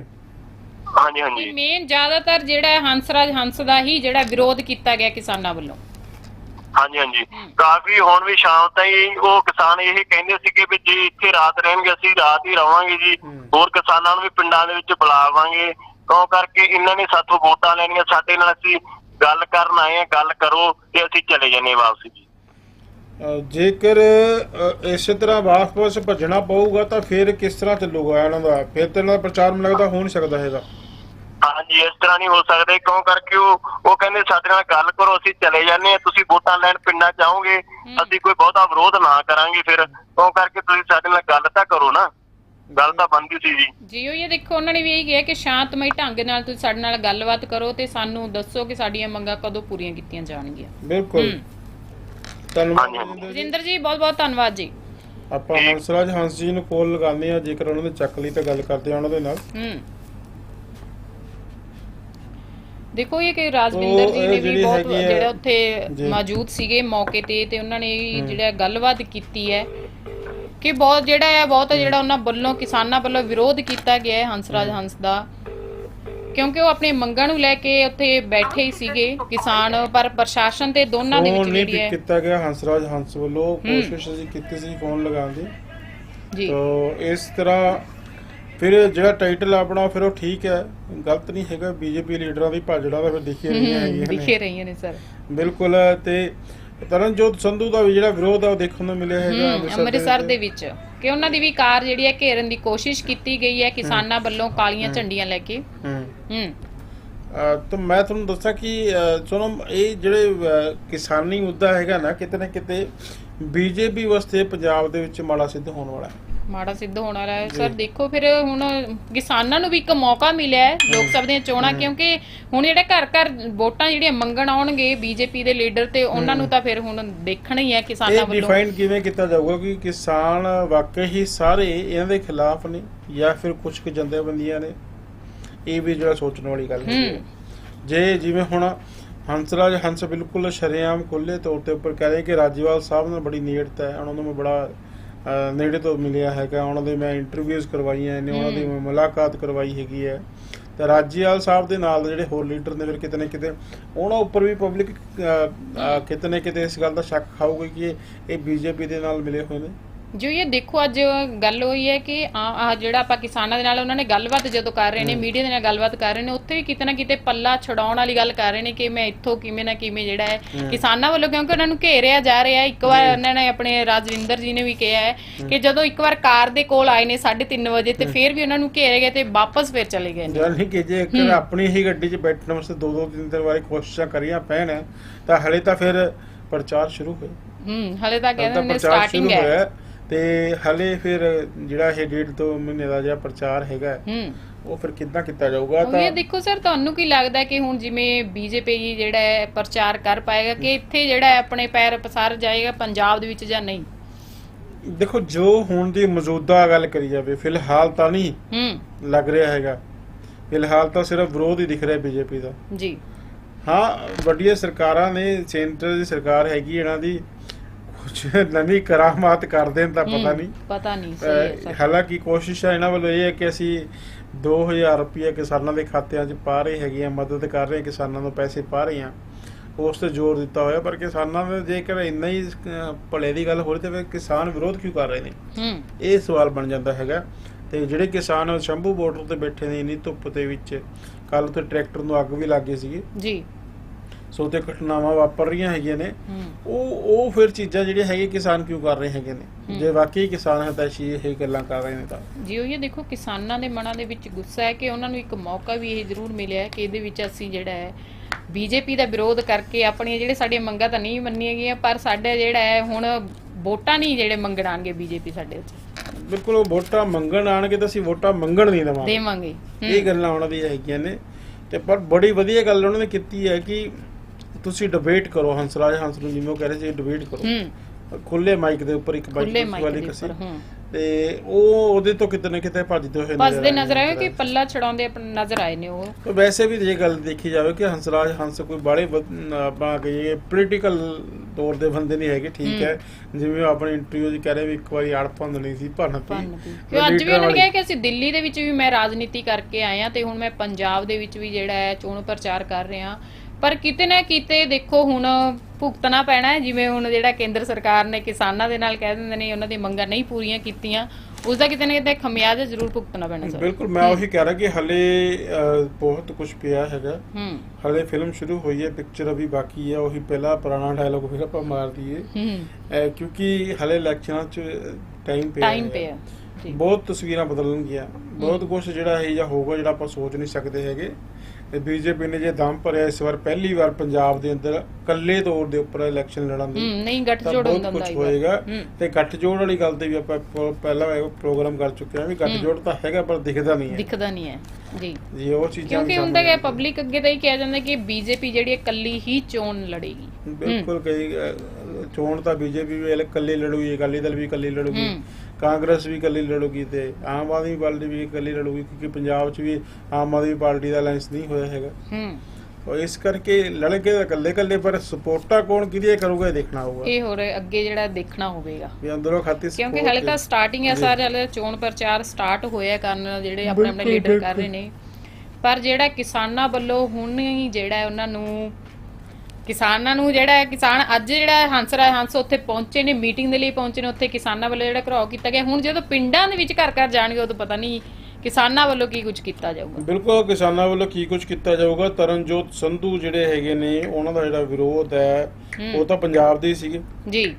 ਹਾਂਜੀ ਹਾਂਜੀ। ਮੇਨ ਜ਼ਿਆਦਾਤਰ ਜਿਹੜਾ ਹੈ ਹੰਸਰਾਜ ਹੰਸ ਦਾ ਹੀ ਜਿਹੜਾ ਵਿਰੋਧ ਕੀਤਾ ਗਿਆ ਕਿਸਾਨਾਂ ਵੱਲੋਂ। ਹਾਂਜੀ ਹਾਂਜੀ। ਕਾਫੀ ਹੁਣ ਵੀ ਸ਼ਾਮ ਤਾਈਂ ਉਹ ਕਿਸਾਨ ਇਹ ਕਹਿੰਦੇ ਸੀਗੇ ਵੀ ਜੇ ਇੱਥੇ ਰਾਤ ਰਹਿਣਗੇ ਅਸੀਂ ਰਾਤ ਹੀ ਰਵਾਂਗੇ ਜੀ। ਹੋਰ ਕਿਸਾਨਾਂ ਨੂੰ ਵੀ ਪਿੰਡਾਂ ਦੇ ਵਿੱਚ ਬੁਲਾਵਾਂਗੇ। ਕਿਉਂ ਕਰਕੇ ਇਹਨਾਂ ਨੇ ਸਾਥੋਂ ਵੋਟਾਂ ਲੈਣੀਆਂ ਸਾਡੇ ਨਾਲ ਅਸੀਂ ਗੱਲ ਕਰਨ ਆਏ ਆ ਗੱਲ ਕਰੋ ਤੇ ਅਸੀਂ ਚਲੇ ਜਾਂਦੇ ਹਾਂ ਵਾਪਸ ਜੀ। ਜੇਕਰ ਇਸੇ ਤਰ੍ਹਾਂ ਵਾਪਸ ਭੱਜਣਾ ਪਊਗਾ ਤਾਂ ਫਿਰ ਕਿਸ ਤਰ੍ਹਾਂ ਚੱਲੂਗਾ ਇਹਨਾਂ ਦਾ? ਫਿਰ ਤਾਂ ਇਹਨਾਂ ਦਾ ਪ੍ਰਚਾਰ ਮੈਨੂੰ ਲੱਗਦਾ ਹੋ ਨਹੀਂ ਸਕਦਾ ਹੈਗਾ। ਹਾਂਜੀ ਇਸ ਤਰ੍ਹਾਂ ਨਹੀਂ ਹੋ ਸਕਦੇ। ਕਿਉਂ ਕਰਕੇ ਉਹ ਉਹ ਕਹਿੰਦੇ ਸਾਡੇ ਨਾਲ ਗੱਲ ਕਰੋ ਅਸੀਂ ਚਲੇ ਜਾਂਦੇ ਹਾਂ। ਤੁਸੀਂ ਵੋਟਾਂ ਲੈਣ ਪਿੰਡਾਂ ਚ ਆਓਗੇ ਅਸੀਂ ਕੋਈ ਬਹੁਤਾ ਵਿਰੋਧ ਨਾ ਕਰਾਂਗੇ ਫਿਰ। ਕਿਉਂ ਕਰਕੇ ਤੁਸੀਂ ਸਾਡੇ ਨਾਲ ਗੱਲ ਤਾਂ ਕਰੋ ਨਾ। ਗੱਲ ਤਾਂ ਬਣਦੀ ਸੀ ਜੀ ਜੀ ਉਹ ਇਹ ਦੇਖੋ ਉਹਨਾਂ ਨੇ ਵੀ ਇਹੀ ਕਿਹਾ ਕਿ ਸ਼ਾਂਤਮਈ ਢੰਗ ਨਾਲ ਤੁਸੀਂ ਸਾਡੇ ਨਾਲ ਗੱਲਬਾਤ ਕਰੋ ਤੇ ਸਾਨੂੰ ਦੱਸੋ ਕਿ ਸਾਡੀਆਂ ਮੰਗਾਂ ਕਦੋਂ ਪੂਰੀਆਂ ਕੀਤੀਆਂ ਜਾਣਗੀਆਂ ਬਿਲਕੁਲ। ਧੰਨਵਾਦ। ਰਜਿੰਦਰ ਜੀ। ਰਜਿੰਦਰ ਜੀ ਬਹੁਤ ਬਹੁਤ ਧੰਨਵਾਦ ਜੀ ਆਪਾਂ ਹੰਸਰਾਜ ਹੰਸ ਜੀ ਨੂੰ ਕਾਲ ਲਗਾਉਂਦੇ ਆ ਜੇਕਰ ਉਹਨਾਂ ਦੇ ਚੱਕ ਲਈ ਤਾਂ ਗੱਲ ਕਰਦੇ ਆ ਉਹਨਾਂ ਦੇ ਨਾਲ ਹੂੰ ਦੇਖੋ ਇਹ ਕਿ ਰਾਜਵਿੰਦਰ ਉਹ ਜੀ ਇਹ ਨੇ ਵੀ ਜਿਹੜੀ ਬਹੁਤ ਹੈਗੀ ਹੈ- ਜਿਹੜਾ ਉੱਥੇ ਜੀ। ਮੌਜੂਦ ਸੀਗੇ ਮੌਕੇ ਤੇ ਤੇ ਉਹਨਾਂ ਨੇ ਵੀ ਜਿਹੜਾ ਗੱਲਬਾਤ ਕੀਤੀ ਹੈ ਕਿ ਬਹੁਤ ਜਿਹੜਾ ਹੈ ਬਹੁਤ ਜਿਹੜਾ ਉਹਨਾਂ ਵੱਲੋਂ ਕਿਸਾਨਾਂ ਵੱਲੋਂ ਵਿਰੋਧ ਕੀਤਾ ਗਿਆ ਹੈ ਹੰਸਰਾਜ ਹੰਸ ਦਾ। ਕਿਉਂਕਿ ਉਹ ਆਪਣੀ ਮੰਗਾਂ ਨੂੰ ਲੈ ਕੇ ਉੱਥੇ ਬੈਠੇ ਹੀ ਸੀਗੇ ਕਿਸਾਨ ਪਰ ਪ੍ਰਸ਼ਾਸਨ ਤੇ ਦੋਨਾਂ ਦੇ ਵਿੱਚ ਫੋਨ ਨਹੀਂ ਜਿਹੜੀ ਹੈ। ਪਿਕ ਕੀਤਾ ਗਿਆ ਹੰਸਰਾਜ ਹੰਸ ਵੱਲੋਂ ਕੋਸ਼ਿਸ਼ ਅਸੀਂ ਕੀਤੀ ਸੀ ਫੋਨ ਲਗਾਉਣ ਦੀ। ਜੀ। ਤੋ ਇਸ ਤਰ੍ਹਾਂ ਫਿਰ ਜਿਹੜਾ ਟਾਈਟਲ ਆਪਣਾ ਫਿਰ ਉਹ ਠੀਕ ਹੈ। ਗਲਤ ਨਹੀਂ ਹੈਗਾ ਬੀਜੇਪੀ ਲੀਡਰਾਂ ਦੀ ਭਾਜੜਾ ਤਾਂ ਫਿਰ ਦਿਖੀ ਰਹੀਆਂ ਹੈਗੀਆਂ ਨੇ। ਦਿਖੇ ਰਹੀਆਂ ਨੇ ਸਰ। ਬਿਲਕੁਲ ਤੇ ਤਰਨਜੋਤ ਸੰਧੂ ਦਾ ਵੀ ਜਿਹੜਾ ਵਿਰੋਧ ਆ ਉਹ ਦੇਖਣ ਨੂੰ ਮਿਲਿਆ ਹੈਗਾ ਹਮ, ਅੰਮ੍ਰਿਤਸਰ ਦੇ ਵਿੱਚ। ਕਿ ਉਹਨਾਂ ਦੀ ਵੀ ਕਾਰ ਜਿਹੜੀ ਹੈ ਘੇਰਨ ਦੀ ਕੋਸ਼ਿਸ਼ ਕੀਤੀ ਗਈ ਹੈ ਕਿਸਾਨਾਂ ਵੱਲੋਂ ਕਾਲੀਆਂ ਝੰਡੀਆਂ ਲੈ ਕੇ। ਹੂੰ। ਤਾਂ ਮੈਂ ਤੁਹਾਨੂੰ ਦੱਸਾਂ ਕਿ ਸੁਣੋ ਇਹ ਜਿਹੜੇ ਕਿਸਾਨੀ ਮੁੱਦਾ ਹੈਗਾ ਨਾ ਕਿਤੇ ਨਾ ਕਿਤੇ ਬੀਜੇਪੀ ਵਾਸਤੇ ਪੰਜਾਬ ਦੇ ਵਿੱਚ ਮਾੜਾ ਸਿੱਧ ਹੋਣ ਵਾਲਾ ਹੈ। ਮਾੜਾ ਸਿੱਧ ਹੋਣ ਵਾਲਾ ਹੈ। ਸਰ ਦੇਖੋ ਫਿਰ ਹੁਣ ਕਿਸਾਨਾਂ ਨੂੰ ਵੀ ਇੱਕ ਮੌਕਾ ਮਿਲਿਆ ਹੈ ਲੋਕ ਸਭਾ ਦੀਆਂ ਚੋਣਾਂ ਕਿਉਂਕਿ ਹੁਣ ਜਿਹੜੇ ਘਰ ਘਰ ਵੋਟਾਂ ਜਿਹੜੀਆਂ ਮੰਗਣ ਆਉਣਗੇ ਬੀਜੇਪੀ ਦੇ ਲੀਡਰ ਤੇ ਉਹਨਾਂ ਨੂੰ ਤਾਂ ਫਿਰ ਹੁਣ ਦੇਖਣਾ ਹੀ ਹੈ ਕਿਸਾਨਾਂ ਇਹ ਵੱਲੋਂ। ਡਿਫਾਈਨ ਕਿਵੇਂ ਕੀਤਾ ਜਾਊਗਾ ਕਿ ਕਿਸਾਨ ਵਾਕਈ ਹੀ ਸਾਰੇ ਇਹਨਾਂ ਦੇ ਖਿਲਾਫ ਨੇ ਜਾਂ ਫਿਰ ਕੁਝ ਕੁ ਜੰਦੇਬੰਦੀਆਂ ਨੇ? ਇਹ ਵੀ ਜਿਹੜਾ ਸੋਚਣ ਵਾਲੀ ਗੱਲ ਹੈ। ਜੇ ਜਿਵੇਂ ਹੁਣ ਹੰਸਰਾਜ ਹੰਸ ਬਿਲਕੁਲ ਸ਼ਰੇਆਮ ਖੁੱਲੇ ਤੌਰ ਤੇ ਉੱਪਰ ਕਹਿ ਰਹੇ ਕਿ ਰਾਜੀਵਾਲ ਸਾਹਿਬ ਨਾਲ ਬੜੀ ਨੇੜਤਾ ਹੈ ਉਹਨਾਂ ਨੂੰ ਮੈਂ ਬੜਾ ਨੇੜੇ ਤੋਂ ਮਿਲਿਆ ਹੈਗਾ ਉਹਨਾਂ ਦੇ ਮੈਂ ਇੰਟਰਵਿਊਜ਼ ਕਰਵਾਈਆਂ ਨੇ ਉਹਨਾਂ ਦੀ ਮੈਂ ਮੁਲਾਕਾਤ ਕਰਵਾਈ ਹੈਗੀ ਹੈ। ਤੇ ਰਾਜੀਵਾਲ ਸਾਹਿਬ ਦੇ ਨਾਲ ਜਿਹੜੇ ਹੋਰ ਲੀਡਰ ਨੇ ਫਿਰ ਕਿਤੇ ਨਾ ਕਿਤੇ ਉਹਨਾਂ ਉੱਪਰ ਵੀ ਪਬਲਿਕ ਕਿਤੇ ਨਾ ਕਿਤੇ ਇਸ ਗੱਲ ਦਾ ਸ਼ੱਕ ਖਾਊਗੀ ਕਿ ਇਹ- ਇਹ ਬੀਜੇਪੀ ਦੇ ਨਾਲ ਮਿਲੇ ਹੋਏ ਨੇ। ਜੋ ਇਹ ਦੇਖੋ ਅੱਜ ਗੱਲ ਹੋਈ ਹੈ ਕਿ ਆ ਆ ਜਿਹੜਾ ਆਪਾਂ ਕਿਸਾਨਾਂ ਦੇ ਨਾਲ ਉਹਨਾਂ ਨੇ ਗੱਲਬਾਤ ਜਦੋਂ ਕਰ ਰਹੇ ਨੇ ਮੀਡੀਆ ਦੇ ਨਾਲ ਗੱਲਬਾਤ ਕਰ ਰਹੇ ਨੇ ਉੱਥੇ ਵੀ ਕਿਤੇ ਨਾ ਕਿਤੇ ਪੱਲਾ ਛਡਾਉਣ ਵਾਲੀ ਗੱਲ ਕਰ ਰਹੇ ਨੇ ਕਿ ਮੈਂ ਇੱਥੋਂ ਕਿਵੇਂ ਨਾ ਕਿਵੇਂ ਜਿਹੜਾ ਹੈ ਕਿਸਾਨਾਂ ਵੱਲੋਂ ਕਿਉਂਕਿ ਉਹਨਾਂ ਨੂੰ ਘੇਰਿਆ ਜਾ ਰਿਹਾ ਹੈ। ਇੱਕ ਵਾਰ ਉਹਨਾਂ ਨੇ ਆਪਣੇ ਰਾਜਵਿੰਦਰ ਜੀ ਨੇ ਵੀ ਕਿਹਾ ਹੈ ਕਿ ਜਦੋਂ ਇੱਕ ਵਾਰ ਕਾਰ ਦੇ ਕੋਲ ਆਏ ਨੇ 3:30 ਵਜੇ ਤੇ ਫਿਰ ਵੀ ਉਹਨਾਂ ਨੂੰ ਘੇਰੇ ਗਏ ਤੇ ਵਾਪਸ ਫਿਰ ਚਲੇ ਗਏ ਨੇ। ਜਾਨੀ ਕਿ ਜੇ ਇੱਕ ਆਪਣੀ ਹੀ ਗੱਡੀ 'ਚ ਬੈਠਣ ਵਾਸਤੇ ਦੋ ਦੋ ਤਿੰਨ ਤਿੰਨ ਵਾਰੀ ਕੋਸ਼ਿਸ਼ਾਂ ਕਰੀਆਂ ਪੈਣ ਤਾਂ ਹਲੇ ਤਾਂ ਫਿਰ ਪ੍ਰਚਾਰ ਸ਼ੁਰੂ ਹੋਇਆ। ਹੂੰ ਹਲੇ ਤਾਂ ਕਹਿੰਦੇ ਨੇ ਸਟਾਰਟਿੰਗ ਹੈ। ਤੇ ਹਲੇ ਫਿਰ ਜਿਹੜਾ ਇਹ ਡੇਢ ਦੋ ਮਹੀਨੇ ਦਾ ਜਿਹੜਾ ਪ੍ਰਚਾਰ ਹੈਗਾ ਹੂੰ ਉਹ ਫਿਰ ਕਿੱਦਾਂ ਕੀਤਾ ਜਾਊਗਾ? ਤਾਂ ਇਹ ਦੇਖੋ ਸਰ ਤੁਹਾਨੂੰ ਕੀ ਲੱਗਦਾ ਕਿ ਹੁਣ ਜਿਵੇਂ ਬੀਜੇਪੀ ਜਿਹੜਾ ਹੈ ਪ੍ਰਚਾਰ ਕਰ ਪਾਏਗਾ ਕਿ ਇੱਥੇ ਜਿਹੜਾ ਆਪਣੇ ਪੈਰ ਪਸਾਰ ਜਾਏਗਾ ਪੰਜਾਬ ਦੇ ਵਿੱਚ ਜਾਂ ਨਹੀਂ? ਦੇਖੋ ਜੋ ਹੁਣ ਦੀ ਮੌਜੂਦਾ ਗੱਲ ਕਰੀ ਜਾਵੇ ਫਿਲਹਾਲ ਤਾਂ ਨਹੀਂ ਹੂੰ। ਲੱਗ ਰਿਹਾ ਹੈਗਾ। ਫਿਲਹਾਲ ਤਾਂ ਸਿਰਫ ਵਿਰੋਧ ਹੀ ਦਿਖ ਰਿਹਾ ਬੀਜੇਪੀ ਦਾ। ਜੀ। ਹਾਂ ਵੱਡੀਆਂ ਸਰਕਾਰਾਂ ਨੇ ਸੈਂਟਰ ਦੀ ਸਰਕਾਰ ਹੈਗੀ ਇਹਨਾਂ ਦੀ ਕੁਝ ਨਵੀਂ ਕਰਾਮਾਤ ਕਰ ਦੇਣ ਤਾਂ ਪਤਾ ਨਹੀਂ। ਪਤਾ ਨਹੀਂ ਸਰ ਹਾਲਾਂਕਿ ਕੋਸ਼ਿਸ਼ ਹੈ ਇਹਨਾਂ ਵੱਲੋਂ ਇਹ ਹੈ ਕਿ ਅਸੀਂ 2000 ਰੁਪਏ ਕਿਸਾਨਾਂ ਦੇ ਖਾਤਿਆਂ 'ਚ ਪਾ ਰਹੇ ਹੈਗੇ ਆ ਮਦਦ ਕਰ ਰਹੇ ਕਿਸਾਨਾਂ ਨੂੰ ਪੈਸੇ ਪਾ ਰਹੇ ਹਾਂ। ਉਸ ਤੇ ਜ਼ੋਰ ਦਿੱਤਾ ਹੋਇਆ ਪਰ ਕਿਸਾਨਾਂ ਦੇ ਜੇਕਰ ਇੰਨਾ ਹੀ ਭਲੇ ਦੀ ਗੱਲ ਹੋ ਰਹੀ ਤਾਂ ਫਿਰ ਕਿਸਾਨ ਵਿਰੋਧ ਕਿਉਂ ਕਰ ਰਹੇ ਨੇ? ਇਹ ਸਵਾਲ ਬਣ ਜਾਂਦਾ ਹੈਗਾ। ਤੇ ਜਿਹੜੇ ਕਿਸਾਨ ਸ਼ੰਭੂ ਬਾਰਡਰ ਤੇ ਬੈਠੇ ਨੇ ਇੰਨੀ ਧੁੱਪ ਦੇ ਵਿੱਚ ਕੱਲ ਤੇ ਟਰੈਕਟਰ ਨੂੰ ਅੱਗ ਵੀ ਲੱਗ ਗਈ ਸੀਗੀ। ਜੀ। ਸੋ ਤੇ ਘਟਨਾਵਾਂ ਵਾਪਰ ਰਹੀਆਂ ਹੈਗੀਆਂ ਨੇ। ਉਹ ਉਹ ਫਿਰ ਚੀਜ਼ਾਂ ਜਿਹੜੀਆਂ ਹੈਗੇ ਕਿਸਾਨ ਕਿਉਂ ਕਰ ਰਹੇ ਹੈਗੇ ਨੇ? ਜੇ ਵਾਕਈ ਕਿਸਾਨ ਹਤਾਸ਼ੀ ਇਹ ਗੱਲਾਂ ਕਰ ਰਹੇ ਨੇ ਤਾਂ। ਜੀ ਉਹ ਇਹ ਦੇਖੋ ਕਿਸਾਨਾਂ ਦੇ ਮਨਾਂ ਦੇ ਵਿੱਚ ਗੁੱਸਾ ਹੈ ਕਿ ਉਹਨਾਂ ਨੂੰ ਇੱਕ ਮੌਕਾ ਵੀ ਇਹ ਜ਼ਰੂਰ ਮਿਲਿਆ ਹੈ ਕਿ ਇਹਦੇ ਵਿੱਚ ਅਸੀਂ ਜਿਹੜਾ ਹੈ ਬੀਜੇਪੀ ਦਾ ਵਿਰੋਧ ਕਰਕੇ ਆਪਣੀਆਂ ਜਿਹੜੇ ਸਾਡੀਆਂ ਮੰਗਾਂ ਤਾਂ ਨਹੀਂ ਮੰਨੀਆਂ ਗਈਆਂ ਪਰ ਸਾਡਾ ਜਿਹੜਾ ਹੈ ਹੁਣ ਵੋਟਾਂ ਨਹੀਂ ਜਿਹੜੇ ਮੰਗਣ ਆਣਗੇ ਬੀਜੇਪੀ ਸਾਡੇ ਵਿੱਚ ਬਿਲਕੁਲ ਉਹ ਵੋਟਾਂ ਮੰਗਣ ਆਣਗੇ ਤਾਂ ਅਸੀਂ ਵੋਟਾਂ ਮੰਗਣ ਨਹੀਂ ਦੇਵਾਂਗੇ। ਦੇਵਾਂਗੇ। ਇਹ ਗੱਲਾਂ ਉਹਨਾਂ ਦੀਆਂ ਹੈਗੀਆਂ ਨੇ। ਤੇ ਪਰ ਬੜੀ ਵਧੀਆ ਗੱਲ ਉਹਨਾਂ ਨੇ ਕੀਤੀ ਹੈ ਕਿ ਤੁਸੀਂ ਡਿਬੇਟ ਕਰੋ ਹੰਸਰਾਜ ਹੰਸ ਨੂੰ ਜਿਵੇਂ ਉਹ ਕਹਿ ਰਹੇ ਸੀ ਡਿਬੇਟ ਕਰੋ। ਹੂੰ। ਖੁੱਲੇ ਮਾਈਕ ਦੇ ਉੱਪਰ ਇੱਕ ਬਾਈਕ ਵਾਲੀ ਕੱਸੀ। ਤੇ ਉਹ ਉਹਦੇ ਤੋਂ ਕਿਤੇ ਨਾ ਕਿਤੇ ਭੱਜਦੇ ਹੋਏ ਭੱਜਦੇ ਆਏ ਨਜ਼ਰ ਆਏ। ਕਿ ਪੱਲਾ ਛਡਾਉਂਦੇ ਆਪਣ ਨਜ਼ਰ ਆਏ ਨੇ ਉਹ। ਵੈਸੇ ਵੀ ਜੇ ਗੱਲ ਦੇਖੀ ਜਾਵੇ ਕਿ ਹੰਸਰਾਜ ਹੰਸ ਕੋਈ ਬਾੜੇ ਆਪਾਂ ਕਹੀਏ ਪੋਲੀਟੀਕਲ ਤੌਰ ਦੇ ਬੰਦੇ ਨਹੀਂ ਹੈਗੇ ਠੀਕ ਹੈ। ਜਿਵੇਂ ਆਪਣੀ ਇੰਟਰਵਿਊ 'ਚ ਕਹਿ ਰਹੇ ਵੀ ਇੱਕ ਵਾਰੀ ਭੰਨ ਨਹੀਂ ਸੀ ਭੰਨਤੀ ਕਿਉਂ ਅੱਜ ਵੀ ਉਹਨਾਂ ਨੇ ਕਿਹਾ ਕਿ ਅਸੀਂ ਦਿੱਲੀ ਦੇ ਵਿੱਚ ਵੀ ਮੈਂ ਰਾਜਨੀਤੀ ਕਰਕੇ ਆਇਆ ਤੇ ਹੁਣ ਮੈਂ ਪੰਜਾਬ ਦੇ ਵਿੱਚ ਵੀ ਜਿਹੜਾ ਹੈ ਚੋਣ ਪ੍ਰਚਾਰ ਕਰ ਰਿਹਾ। ਪਰ ਕਿਤੇ ਨਾ ਕਿਤੇ ਦੇਖੋ ਹੁਣ ਭੁਗਤਣਾ ਪੈਣਾ ਹੈ ਜਿਵੇਂ ਹੁਣ ਜਿਹੜਾ ਕੇਂਦਰ ਸਰਕਾਰ ਨੇ ਕਿਸਾਨਾਂ ਦੇ ਨਾਲ ਕਹਿ ਦਿੰਦੇ ਨੇ ਉਹਨਾਂ ਦੀ ਮੰਗਾਂ ਨਹੀਂ ਪੂਰੀਆਂ ਕੀਤੀਆਂ ਉਸ ਦਾ ਕਿਤੇ ਨਾ ਕਿਤੇ ਖਮਿਆਜ਼ਾ ਜ਼ਰੂਰ ਭੁਗਤਣਾ ਪੈਣਾ ਸਰ ਬਿਲਕੁਲ ਮੈਂ ਉਹੀ ਕਹਿ ਰਿਹਾ ਕਿ ਹਲੇ ਬਹੁਤ ਕੁਝ ਪਿਆ ਹੈਗਾ। ਹੂੰ। ਹਲੇ ਫਿਲਮ ਸ਼ੁਰੂ ਹੋਈ ਹੈ ਪਿਕਚਰ ਅਭੀ ਬਾਕੀ ਹੈ ਉਹੀ ਪਹਿਲਾ ਪੁਰਾਣਾ ਡਾਇਲੋਗ ਫਿਰ ਆਪਾਂ ਮਾਰ ਦਈਏ। ਹੂੰ। ਕਿਉਂਕਿ ਹਲੇ ਇਲੈਕਸ਼ਨਾਂ 'ਚ ਟਾਈਮ ਪਿਆ ਟਾਈਮ ਹੈ। ਪਿਆ ਬਹੁਤ ਤਸਵੀਰਾਂ ਬਦਲਣਗੀਆਂ। ਬਹੁਤ ਕੁਝ ਜਿਹੜਾ ਇਹ ਜਾਂ ਹੋਊਗਾ ਜਿਹੜਾ ਆਪਾਂ ਸੋਚ ਨਹੀਂ ਸਕਦੇ ਹੈਗੇ। ਤੇ ਬੀਜੇਪੀ ਨੇ ਜੇ ਦਮ ਭਰਿਆ ਇਸ ਵਾਰ ਪਹਿਲੀ ਵਾਰ ਪੰਜਾਬ ਦੇ ਅੰਦਰ ਇਕੱਲੇ ਤੌਰ ਦੇ ਉੱਪਰ ਇਲੈਕਸ਼ਨ ਲੜਨ ਦੀ ਹੂੰ ਨਹੀਂ ਗੱਠ ਤਾਂ ਜੋੜ ਬਹੁਤ ਹੁੰਦਾ ਕੁਝ ਹੁੰਦਾ ਹੋਏਗਾ। ਹੂੰ। ਤੇ ਗੱਠਜੋੜ ਵਾਲੀ ਗੱਲ ਤੇ ਵੀ ਆਪਾਂ ਪਹਿਲਾਂ ਇਹ ਪ੍ਰੋਗਰਾਮ ਕਰ ਚੁੱਕੇ ਹਾਂ ਵੀ ਗੱਠਜੋੜ ਤਾਂ ਹੈਗਾ ਪਰ ਦਿਖਦਾ ਨਹੀਂ ਹੈ। ਦਿਖਦਾ ਨਹੀਂ ਹੈ ਜੀ। ਜੀ ਉਹ ਚੀਜ਼ਾਂ ਕਿਉਂਕਿ ਸਾਹਮਣੇ ਇਹ ਪਬਲਿਕ ਅੱਗੇ ਤਾਂ ਹੀ ਕਿਹਾ ਜਾਂਦਾ ਕਿ ਬੀਜੇਪੀ ਜਿਹੜੀ ਹੈ ਇਕੱਲੀ ਹੀ ਚੋਣ ਲੜੇਗੀ। ਬਿਲਕੁਲ ਕਈ ਚੋਣ ਤਾਂ ਬੀਜੇਪੀ ਵੀ ਇਕੱਲੀ ਲੜੂਗੀ ਅਕਾਲੀ ਦਲ ਵੀ ਇਕੱਲੀ ਲੜੂਗੀ। ਕਾਂਗਰਸ ਵੀ ਇਕੱਲੀ ਲੜੂਗੀ ਤੇ ਆਮ ਆਦਮੀ ਪਾਰਟੀ ਵੀ ਇਕੱਲੀ ਲੜੂਗੀ ਕਿਉਂਕਿ ਪੰਜਾਬ 'ਚ ਵੀ ਆਮ ਆਦਮੀ ਪਾਰਟੀ ਦਾ ਅਲਾਈਅੰਸ ਨਹੀਂ ਹੋਇਆ ਹੈਗਾ। ਹੂੰ। ਔਰ ਇਸ ਕਰਕੇ ਲੜਕੇ ਤਾਂ ਇਕੱਲੇ ਇਕੱਲੇ ਪਰ ਸਪੋਰਟਾਂ ਕੌਣ ਕਿਹਦੀ ਕਰੂਗਾ ਇਹ ਦੇਖਣਾ ਹੋਊਗਾ। ਇਹ ਹੋਰ ਅੱਗੇ ਜਿਹੜਾ ਦੇਖਣਾ ਹੋਵੇਗਾ। ਵੀ ਅੰਦਰੋਂ ਖਾਤੀ ਕਿਉਂਕਿ ਹਲੇ ਤਾਂ ਸਟਾਰਟਿੰਗ ਹੈ ਸਾਰੇ ਹਲੇ ਚੋਣ ਪ੍ਰਚਾਰ ਸਟਾਰਟ ਹੋਇਆ ਕਰਨ ਜਿਹੜੇ ਆਪਣੇ ਆਪਣੇ ਲੀਡਰ ਕਰ ਰਹੇ ਨੇ। ਪਰ ਜਿਹੜਾ ਕਿਸਾਨਾਂ ਵੱਲੋਂ ਹੁਣ ਹੀ ਜਿਹੜਾ ਉਹਨਾਂ ਨੂੰ ਕਿਸਾਨਾਂ ਨੂੰ ਜਿਹੜਾ ਹੈ ਕਿਸਾਨ ਅੱਜ ਜਿਹੜਾ ਹੰਸਰਾਜ ਹੰਸ ਉੱਥੇ ਪਹੁੰਚੇ ਨੇ ਮੀਟਿੰਗ ਦੇ ਲਈ ਪਹੁੰਚੇ ਨੇ ਉੱਥੇ ਕਿਸਾਨਾਂ ਵੱਲੋਂ ਜਿਹੜਾ ਘਰਾਓ ਕੀਤਾ ਗਿਆ। ਹੁਣ ਜਦੋਂ ਪਿੰਡਾਂ ਦੇ ਵਿੱਚ ਘਰ ਘਰ ਜਾਣਗੇ ਉਦੋਂ ਪਤਾ ਨਹੀਂ ਕਿਸਾਨਾਂ ਵੱਲੋਂ ਕੀ ਕੁਝ ਕੀਤਾ ਜਾਊਗਾ। ਬਿਲਕੁਲ ਕਿਸਾਨਾਂ ਵੱਲੋਂ ਕੀ ਕੁਝ ਕੀਤਾ ਜਾਊਗਾ? ਤਰਨਜੋਤ ਸੰਧੂ ਜਿਹੜੇ ਹੈਗੇ ਨੇ ਉਹਨਾਂ ਦਾ ਜਿਹੜਾ ਵਿਰੋਧ ਹੈ। ਉਹ ਤਾਂ ਪੰਜਾਬ ਦੇ ਹੀ ਸੀਗੇ। ਜੀ।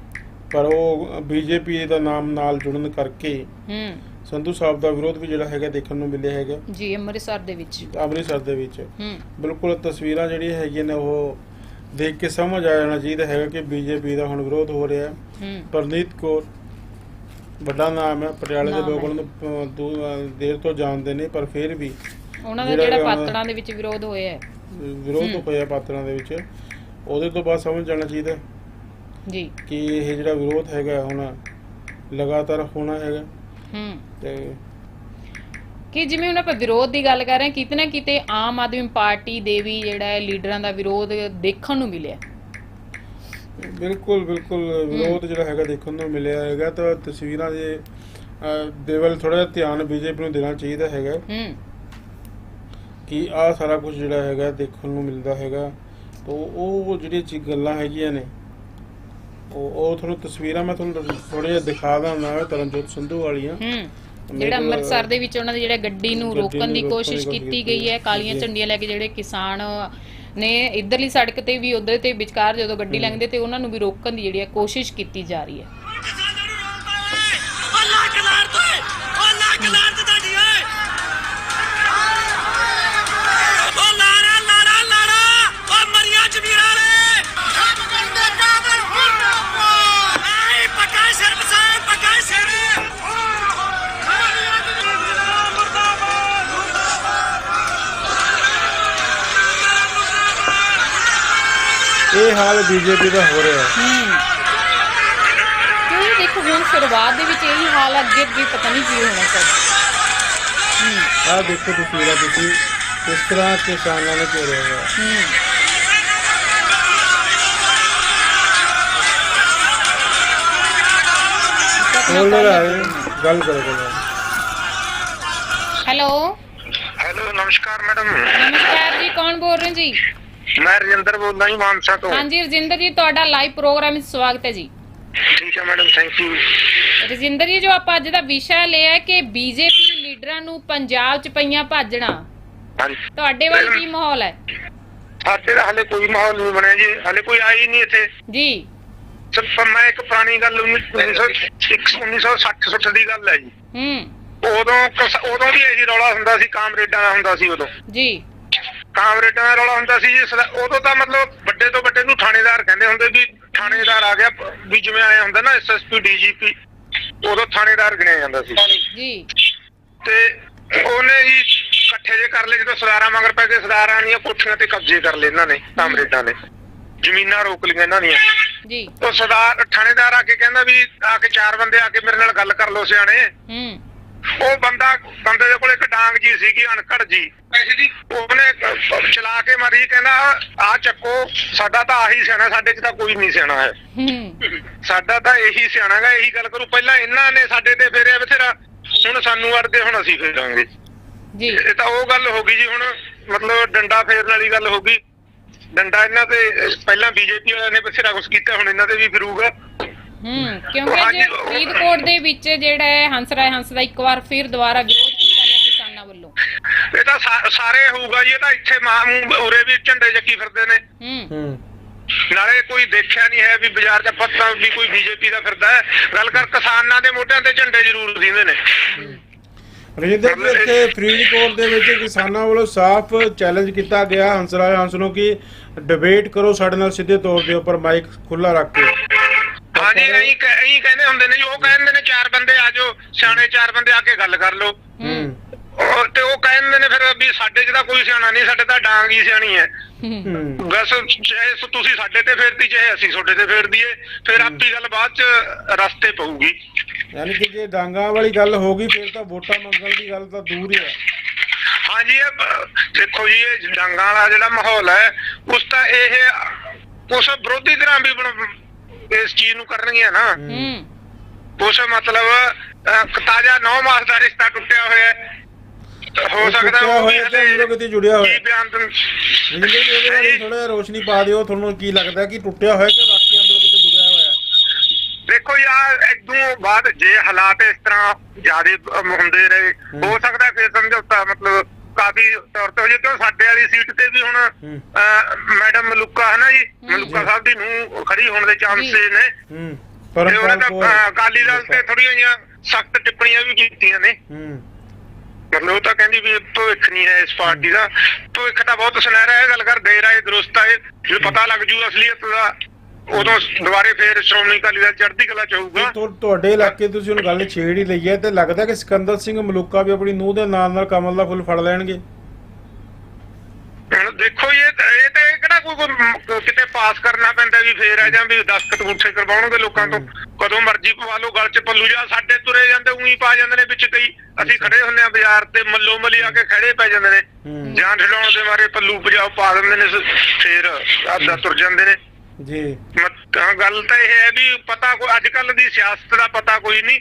ਪਰ ਉਹ ਬੀਜੇਪੀ ਦਾ ਨਾਮ ਨਾਲ ਜੁੜਨ ਕਰਕੇ ਹੂੰ। ਸੰਧੂ ਸਾਹਿਬ ਦਾ ਵਿਰੋਧ ਵੀ ਜਿਹੜਾ ਹੈਗਾ ਦੇਖਣ ਨੂੰ ਮਿਲਿਆ ਹੈਗਾ। ਜੀ ਅੰਮ੍ਰਿਤਸਰ ਦੇ ਵਿੱਚ। ਅੰਮ੍ਰਿਤਸਰ ਦੇ ਵਿੱਚ। ਹੂੰ। ਬਿਲਕੁਲ ਤਸਵੀਰਾਂ ਜਿਹੜੀਆਂ ਹੈਗੀਆਂ ਨੇ ਉਹ ਦੇਖ ਕੇ ਸਮਝ ਆ ਜਾਣਾ ਚਾਹੀਦਾ ਹੈਗਾ ਕਿ ਬੀਜੇਪੀ ਦਾ ਹੁਣ ਵਿਰੋਧ ਹੋ ਰਿਹਾ ਹੈ। ਪਰਨੀਤ ਕੌਰ ਵੱਡਾ ਨਾਮ ਹੈ ਪਟਿਆਲੇ ਦੇ ਲੋਕ। ਉਹਨੂੰ ਦੇਰ ਤੋਂ ਜਾਣਦੇ ਨੇ ਪਰ ਫਿਰ ਵੀ ਉਹਨਾਂ ਦਾ ਜਿਹੜਾ ਪਾਤੜਾਂ ਦੇ ਵਿੱਚ ਵਿਰੋਧ ਹੋਇਆ ਹੈ। ਵਿਰੋਧ ਹੋਇਆ ਪਾਤਰਾਂ ਦੇ ਵਿੱਚ ਉਹਦੇ ਤੋਂ ਬਾਅਦ ਸਮਝ ਜਾਣਾ ਚਾਹੀਦਾ ਜੀ। ਕਿ ਇਹ ਜਿਹੜਾ ਵਿਰੋਧ ਹੈਗਾ ਹੁਣ ਲਗਾਤਾਰ ਹੋਣਾ ਹੈਗਾ। ਹੂੰ। ਤੇ ਕਿ ਜਿਵੇਂ ਹੁਣ ਆਪਾਂ ਵਿਰੋਧ ਦੀ ਗੱਲ ਕਰ ਰਹੇ ਹਾਂ ਕਿਤੇ ਨਾ ਕਿਤੇ ਆਮ ਆਦਮੀ ਪਾਰਟੀ ਦੇ ਵੀ ਜਿਹੜਾ ਹੈ ਲੀਡਰਾਂ ਦਾ ਵਿਰੋਧ ਦੇਖਣ ਨੂੰ ਮਿਲਿਆ। ਬਿਲਕੁਲ ਬਿਲਕੁਲ। ਵਿਰੋਧ ਜਿਹੜਾ ਹੈਗਾ ਦੇਖਣ ਨੂੰ ਮਿਲਿਆ ਹੈਗਾ ਤਾਂ ਤਸਵੀਰਾਂ ਦੇ ਅਹ, ਦੇ ਵੱਲ ਥੋੜਾ ਜਿਹਾ ਧਿਆਨ ਬੀਜੇਪੀ ਨੂੰ ਦੇਣਾ ਚਾਹੀਦਾ ਹੈਗਾ। ਹੂੰ। ਕਿ ਆਹ ਸਾਰਾ ਕੁਝ ਜਿਹੜਾ ਹੈਗਾ ਦੇਖਣ ਨੂੰ ਮਿਲਦਾ ਹੈਗਾ। ਤਾਂ ਉਹ ਜਿਹੜੀਆਂ ਚੀ ਗੱਲਾਂ ਹੈਗੀਆਂ ਨੇ ਉਹ ਉਹ ਤੁਹਾਨੂੰ ਤਸਵੀਰਾਂ ਮੈਂ ਤੁਹਾਨੂੰ ਥੋੜਾ ਜਿਹਾ ਦਿਖਾ ਦਾਂ ਤਰਨਜੋਤ ਸੰਧੂ ਵਾਲੀਆਂ। ਹੂੰ। ਜਿਹੜਾ ਅੰਮ੍ਰਿਤਸਰ ਦੇ ਵਿੱਚ ਉਹਨਾਂ ਦੀ ਜਿਹੜਾ ਗੱਡੀ ਨੂੰ ਰੋਕਣ ਦੀ ਕੋਸ਼ਿਸ਼ ਕੀਤੀ ਗਈ ਹੈ ਕਾਲੀਆਂ। ਝੰਡੀਆਂ ਲੈ ਕੇ ਜਿਹੜੇ ਕਿਸਾਨ ਨੇ ਇਧਰਲੀ ਸੜਕ ਤੇ ਵੀ ਉਧਰ ਤੇ ਵਿਚਕਾਰ ਜਦੋਂ ਗੱਡੀ ਲੰਘਦੇ ਤੇ ਉਹਨਾਂ ਨੂੰ ਵੀ ਰੋਕਣ ਦੀ ਜਿਹੜੀ ਹੈ ਕੋਸ਼ਿਸ਼ ਕੀਤੀ ਜਾ ਰਹੀ ਹੈ। ਇਹ ਹਾਲ ਬੀਜੇਪੀ ਦਾ ਹੋ ਰਿਹਾ ਹੈ। ਹੂੰ। ਦੇਖੋ ਹੁਣ ਸ਼ੁਰੂਆਤ ਦੇ ਵਿੱਚ ਇਹੀ ਹਾਲ ਹੈ, ਅੱਗੇ ਅੱਗੇ ਪਤਾ ਨਹੀਂ ਕੀ ਹੋਣਾ ਸਰ ਆਹ ਦੇਖੋ ਤਸਵੀਰਾਂ ਤੁਸੀਂ ਕਿਸ ਤਰ੍ਹਾਂ ਕਿਸਾਨਾਂ ਨੇ ਘੇਰਿਆ ਹੋਇਆ ਹੈ। ਹੂੰ। ਬੋਲ ਰਿਹਾ ਹੈ ਗੱਲ ਕਰੋ ਗੱਲ ਹੈਲੋ। ਹੈਲੋ ਨਮਸਕਾਰ ਮੈਡਮ। ਨਮਸਕਾਰ ਜੀ ਕੌਣ ਬੋਲ ਰਹੇ ਹੋ ਜੀ? ਮੈਂ ਰਜਿੰਦਰ ਬੋਲਦਾ ਜੀ ਮਾਨਸਾ ਤੋਂ। ਹਾਂਜੀ ਰਜਿੰਦਰ ਜੀ ਤੁਹਾਡਾ ਲਾਈਵ ਪ੍ਰੋਗਰਾਮ ਵਿੱਚ ਸਵਾਗਤ ਹੈ ਜੀ। ਠੀਕ ਹੈ madam thank you Rajinder ji ਜੋ ਆਪਾਂ ਅੱਜ ਦਾ ਵਿਸ਼ਾ ਲਿਆ ਹੈ ਕਿ ਬੀਜੇਪੀ ਲੀਡਰਾਂ ਨੂੰ ਪੰਜਾਬ 'ਚ ਪਈਆਂ ਭਾਜਣਾ ਹਾਂਜੀ। ਤੁਹਾਡੇ ਵੱਲ ਕੀ ਮਾਹੌਲ ਹੈ? ਸਾਡੇ ਦਾ ਹਲੇ ਕੋਈ ਮਾਹੌਲ ਨਹੀਂ ਬਣਿਆ ਜੀ ਹਲੇ ਕੋਈ ਆਈ ਨਹੀਂ ਇੱਥੇ। ਜੀ। ਸਿਰਫ ਮੈਂ ਇੱਕ ਪੁਰਾਣੀ ਗੱਲ 1960 ਦੀ ਗੱਲ ਹੈ ਜੀ। ਹੂੰ। ਉਦੋਂ ਉਦੋਂ ਵੀ ਇਹੀ ਰੌਲਾ ਹੁੰਦਾ ਸੀ ਕਾਮਰੇਡਾਂ ਦਾ ਹੁੰਦਾ ਸੀ ਉਦੋਂ। ਜੀ। ਕਾਮਰੇਡਾਂ ਦਾ ਰੌਲਾ ਹੁੰਦਾ ਸੀ ਜੀ ਸਦਾ- ਉਦੋਂ ਤਾਂ ਮਤਲਬ ਵੱਡੇ ਤੋਂ ਵੱਡੇ ਨੂੰ ਥਾਣੇਦਾਰ ਕਹਿੰਦੇ ਹੁੰਦੇ ਵੀ ਥਾਣੇਦਾਰ ਆ ਗਿਆ ਵੀ ਜਿਵੇਂ ਆਇਆ ਹੁੰਦਾ ਨਾ ਐਸਐਸਪੀ ਡੀਜੀਪੀ ਉਦੋਂ ਥਾਣੇਦਾਰ ਗਿਣਿਆ ਜਾਂਦਾ ਸੀ। ਜੀ। ਤੇ ਉਹਨੇ ਜੀ ਇਕੱਠੇ ਜੇ ਕਰ ਲਏ ਜਦੋਂ ਸਰਦਾਰਾਂ ਮਗਰ ਪੈ ਗਏ ਸਰਦਾਰਾਂ ਦੀਆਂ ਕੋਠੀਆਂ ਤੇ ਕਬਜ਼ੇ ਕਰ ਲਏ ਇਹਨਾਂ ਨੇ ਕਾਮਰੇਡਾਂ ਨੇ। ਜ਼ਮੀਨਾਂ ਰੋਕ ਲਈਆਂ ਇਹਨਾਂ ਦੀਆਂ। ਜੀ। ਉਹ ਸਰਦਾਰ ਥਾਣੇਦਾਰ ਆ ਕੇ ਕਹਿੰਦਾ ਵੀ ਆ ਕੇ ਚਾਰ ਬੰਦੇ ਆ ਕੇ ਮੇਰੇ ਨਾਲ ਗੱਲ ਕਰ ਲਓ ਸਿਆਣੇ। ਹੂੰ। ਉਹ ਬੰਦਾ ਬੰਦੇ ਦੇ ਕੋਲ ਇੱਕ ਡਾਂਗ ਜੀ ਸੀਗੀ ਅਣਕੜ ਜੀ। ਉਹਨੇ ਚਲਾ ਕੇ ਮਾਰੀ ਕਹਿੰਦਾ ਆ ਚੱਕੋ ਸਾਡਾ ਤਾਂ ਆਹੀ ਸਿਆਣਾ ਸਾਡੇ 'ਚ ਤਾਂ ਕੋਈ ਨਹੀਂ ਸਿਆਣਾ ਹੈ। ਹੂੰ। ਸਾਡਾ ਤਾਂ ਇਹੀ ਸਿਆਣਾ ਗਾ ਇਹੀ ਗੱਲ ਕਰੂ। ਪਹਿਲਾਂ ਇਹਨਾਂ ਨੇ ਸਾਡੇ ਤੇ ਫੇਰਿਆ ਬਥੇਰਾ ਹੁਣ ਸਾਨੂੰ ਅੜਦੇ ਹੁਣ ਅਸੀਂ ਫੇਰਾਂਗੇ। ਜੀ। ਇਹ ਤਾਂ ਉਹ ਗੱਲ ਹੋ ਗਈ ਜੀ ਹੁਣ ਮਤਲਬ ਡੰਡਾ ਫੇਰਨ ਵਾਲੀ ਗੱਲ ਹੋ ਗਈ। ਡੰਡਾ ਇਹਨਾਂ ਤੇ ਪਹਿਲਾਂ ਬੀਜੇਪੀ ਵਾਲਿਆਂ ਨੇ ਬਥੇਰਾ ਕੁਛ ਕੀਤਾ ਹੁਣ ਇਹਨਾਂ ਤੇ ਵੀ ਫਿਰੂਗਾ। ਹੂੰ ਕਿਉਂਕਿ ਜੇ ਫਰੀਦਕੋਟ ਦੇ ਵਿੱਚ ਜਿਹੜਾ ਹੈ ਹੰਸਰਾਜ ਹੰਸ ਦਾ ਇੱਕ ਵਾਰ ਫਿਰ ਦੁਬਾਰਾ ਵਿਰੋਧ ਕੀਤਾ ਗਿਆ ਕਿਸਾਨਾਂ ਵੱਲੋਂ। ਇਹ ਤਾਂ ਸਾਰੇ ਹੋਊਗਾ ਜੀ ਇਹ ਤਾਂ ਇੱਥੇ ਮਾਂ ਉਰੇ ਵੀ ਝੰਡੇ ਚੱਕੀ ਫਿਰਦੇ ਨੇ। ਹੂੰ। ਹੂੰ। ਨਾਲੇ ਕੋਈ ਦੇਖਿਆ ਨਹੀਂ ਹੈ ਵੀ ਬਾਜ਼ਾਰ 'ਚ ਪੱਤਾ ਵੀ ਕੋਈ ਬੀਜੇਪੀ ਦਾ ਫਿਰਦਾ ਹੈ। ਗੱਲ ਕਰ ਕਿਸਾਨਾਂ ਦੇ ਮੋਢਿਆਂ ਤੇ ਝੰਡੇ ਜ਼ਰੂਰ ਦਿੰਦੇ ਨੇ। ਰਜਿੰਦਰ ਜੀ ਇੱਥੇ ਫਰੀਦਕੋਟ ਦੇ ਵਿੱਚ ਕਿਸਾਨਾਂ ਵੱਲੋਂ ਸਾਫ਼ ਚੈਲੰਜ ਕੀਤਾ ਗਿਆ ਹੰਸਰਾਜ ਹੰਸ ਨੂੰ ਕਿ ਡਿਬੇਟ ਕਰੋ ਸਾਡੇ ਨਾਲ ਸਿੱਧੇ ਤੌਰ ਦੇ ਉੱਪਰ ਮਾਈਕ ਖੁੱਲਾ ਰੱਖ ਕੇ। ਹਾਂਜੀ ਐਂ ਐਂ ਕਹਿੰਦੇ ਹੁੰਦੇ ਨੇ ਜੀ ਉਹ ਕਹਿੰਦੇ ਨੇ ਚਾਰ ਬੰਦੇ ਆ ਜਾਓ ਸਿਆਣੇ ਚਾਰ ਬੰਦੇ ਆ ਕੇ ਗੱਲ ਕਰ ਲਓ। ਹੂੰ। ਉਹ ਤੇ ਉਹ ਕਹਿੰਦੇ ਨੇ ਫਿਰ ਵੀ ਸਾਡੇ 'ਚ ਤਾਂ ਕੋਈ ਸਿਆਣਾ ਨਹੀਂ ਸਾਡੇ ਤਾਂ ਡਾਂਗ ਹੀ ਸਿਆਣੀ ਹੈ। ਹੂੰ। ਹੂੰ ਬਸ ਚਾਹੇ ਸ- ਤੁਸੀਂ ਸਾਡੇ ਤੇ ਫੇਰਦੀ ਚਾਹੇ ਅਸੀਂ ਤੁਹਾਡੇ ਤੇ ਫੇਰ ਦਈਏ ਫਿਰ ਆਪੀ ਗੱਲ ਬਾਅਦ 'ਚ ਰਸਤੇ ਪਊਗੀ। ਯਾਨੀ ਕਿ ਜੇ ਡਾਂਗਾ ਵਾਲੀ ਗੱਲ ਹੋ ਗਈ ਫਿਰ ਤਾਂ ਵੋਟਾਂ ਮੰਗਣ ਦੀ ਗੱਲ ਤਾਂ ਦੂਰ ਹੀ ਹੈ। ਹਾਂਜੀ ਇਹ ਬ- ਦੇਖੋ ਜੀ ਇਹ ਡਾਂਗਾਂ ਵਾਲਾ ਜਿਹੜਾ ਮਾਹੌਲ ਹੈ ਉਸ ਤਾਂ ਇਹ ਉਸ ਵਿਰੋਧੀ ਧਿਰਾਂ ਵੀ ਬਣ- ਇਸ ਚੀਜ਼ ਨੂੰ ਕਰਨਗੀਆਂ ਨਾ। ਹੂੰ। ਉਸ ਮਤਲਬ ਅਹ, ਤਾਜ਼ਾ 9 ਮਾਸ ਦਾ ਰਿਸ਼ਤਾ ਟੁੱਟਿਆ ਹੋਇਆ ਹੈ। ਸਕਦਾ ਉਹ ਵੀ ਹਲੇ ਕਿਤੇ ਜੁੜਿਆ ਹੋਇਆ। ਕੀ ਬਿਆਨ ਜੀ ਇਹਦੇ ਬਾਰੇ ਥੋੜਾ ਜਿਹਾ ਰੋਸ਼ਨੀ ਪਾ ਦਿਓ ਤੁਹਾਨੂੰ ਕੀ ਲੱਗਦਾ ਕਿ ਟੁੱਟਿਆ ਹੋਇਆ ਕਿ ਬਾਕੀ ਅੰਦਰੋਂ ਕਿਤੇ ਜੁੜਿਆ ਹੋਇਆ ਹੈ? ਦੇਖੋ ਯਾਰ ਇਦੋਂ ਬਾਅਦ ਜੇ ਹਾਲਾਤ ਇਸ ਤਰ੍ਹਾਂ ਜ਼ਿਆਦਾ ਹੁੰਦੇ ਰਹੇ ਹੋ ਸਕਦਾ ਫਿਰ ਸਮਝੌਤਾ ਮਤਲਬ ਕਾਫੀ ਤੌਰ ਤੇ ਹੋ ਜੇ ਕਿਉਂ ਸਾਡੇ ਵਾਲੀ ਸੀਟ ਤੇ ਵੀ ਹੁਣ ਹੂੰ। ਮੈਡਮ ਮਲੂਕਾ ਹੈ ਨਾ ਜੀ ਮਲੂਕਾ ਸਾਹਿਬ ਦੀ ਨੂੰ ਖੜੀ ਹੋਣ ਦੇ ਚਾਂਸ। ਨੇ। ਹੂੰ। ਪਰਮਪਾਲ ਅਕਾਲੀ ਦਲ ਤੇ ਥੋੜੀਆਂ ਜਿਹੀਆਂ ਸਖਤ ਟਿੱਪਣੀਆਂ ਵੀ ਕੀਤੀਆਂ ਨੇ। ਹੂੰ। ਮਤਲਬ ਉਹ ਤਾਂ ਕਹਿੰਦੀ ਵੀ ਭਵਿੱਖ ਨਹੀਂ ਹੈ ਇਸ ਪਾਰਟੀ ਦਾ। ਭਵਿੱਖ ਤਾਂ ਬਹੁਤ ਸੁਨਹਿਰਾ ਹੈ ਗੱਲ ਕਰ ਦੇਰ ਆਏ ਦਰੁਸਤ ਆਏ ਜੇ ਪਤਾ ਲੱਗ ਜੂ ਅਸਲੀਅਤ ਦਾ ਉਦੋਂ ਦੁਬਾਰੇ ਫੇਰ ਸ਼੍ਰੋਮਣੀ ਅਕਾਲੀ ਦਲ ਚੜ੍ਹਦੀ ਕਲਾ ਚ ਹੋਊਗਾ। ਤੁਹਾਡੇ ਇਲਾਕੇ ਤੁਸੀਂ ਹੁਣ ਗੱਲ ਛੇੜ ਹੀ ਲਈ ਹੈ ਤੇ ਲੱਗਦਾ ਕਿ ਸਿਕੰਦਰ ਸਿੰਘ ਮਲੂਕਾ ਵੀ ਆਪਣੀ ਨੂੰਹ ਦੇ ਨਾਲ ਨਾਲ ਕਮਲ ਦਾ ਫੁੱਲ ਫੜ ਲੈਣਗੇ। ਹੁਣ ਦੇਖੋ ਇਹ ਤਾਂ- ਇਹ ਤਾਂ ਇਹ ਕਿਹੜਾ ਕੋਈ ਕੋਈ ਮ- ਕਿਤੇ ਪਾਸ ਕਰਨਾ ਪੈਂਦਾ ਵੀ ਫੇਰ ਆ ਜਾਂ ਵੀ ਦਸਤਖਤ ਮੁੱਠੇ ਕਰਵਾਉਣਗੇ ਲੋਕਾਂ ਤੋਂ। ਕਦੋਂ ਮਰਜ਼ੀ ਪਵਾ ਲਓ ਗਲ 'ਚ ਪੱਲੂ ਜਾ ਸਾਡੇ ਤੁਰੇ ਜਾਂਦੇ ਉਹੀ ਪਾ ਜਾਂਦੇ ਨੇ ਵਿੱਚ ਕਈ। ਅਸੀਂ ਖੜੇ ਹੁੰਦੇ ਆ ਬਾਜ਼ਾਰ ਤੇ ਮੱਲੋ ਮੱਲੀ ਆ ਕੇ ਖੜੇ ਪੈ ਜਾਂਦੇ ਨੇ। ਹੂੰ। ਜਾਨ ਛਡਾਉਣ ਦੇ ਮਾਰੇ ਪੱਲੂ ਪਜਾਓ ਪਾ ਦਿੰਦੇ ਨੇ ਸ- ਫੇਰ ਆਦਾ ਤੁਰ ਜਾਂਦੇ ਨੇ। ਜੀ। ਤਾਂ ਗੱਲ ਤਾਂ ਇਹ ਹੈ ਵੀ ਪਤਾ ਕੋਈ ਅੱਜ ਕੱਲ ਦੀ ਸਿਆਸਤ ਦਾ ਪਤਾ ਕੋਈ ਨਹੀਂ।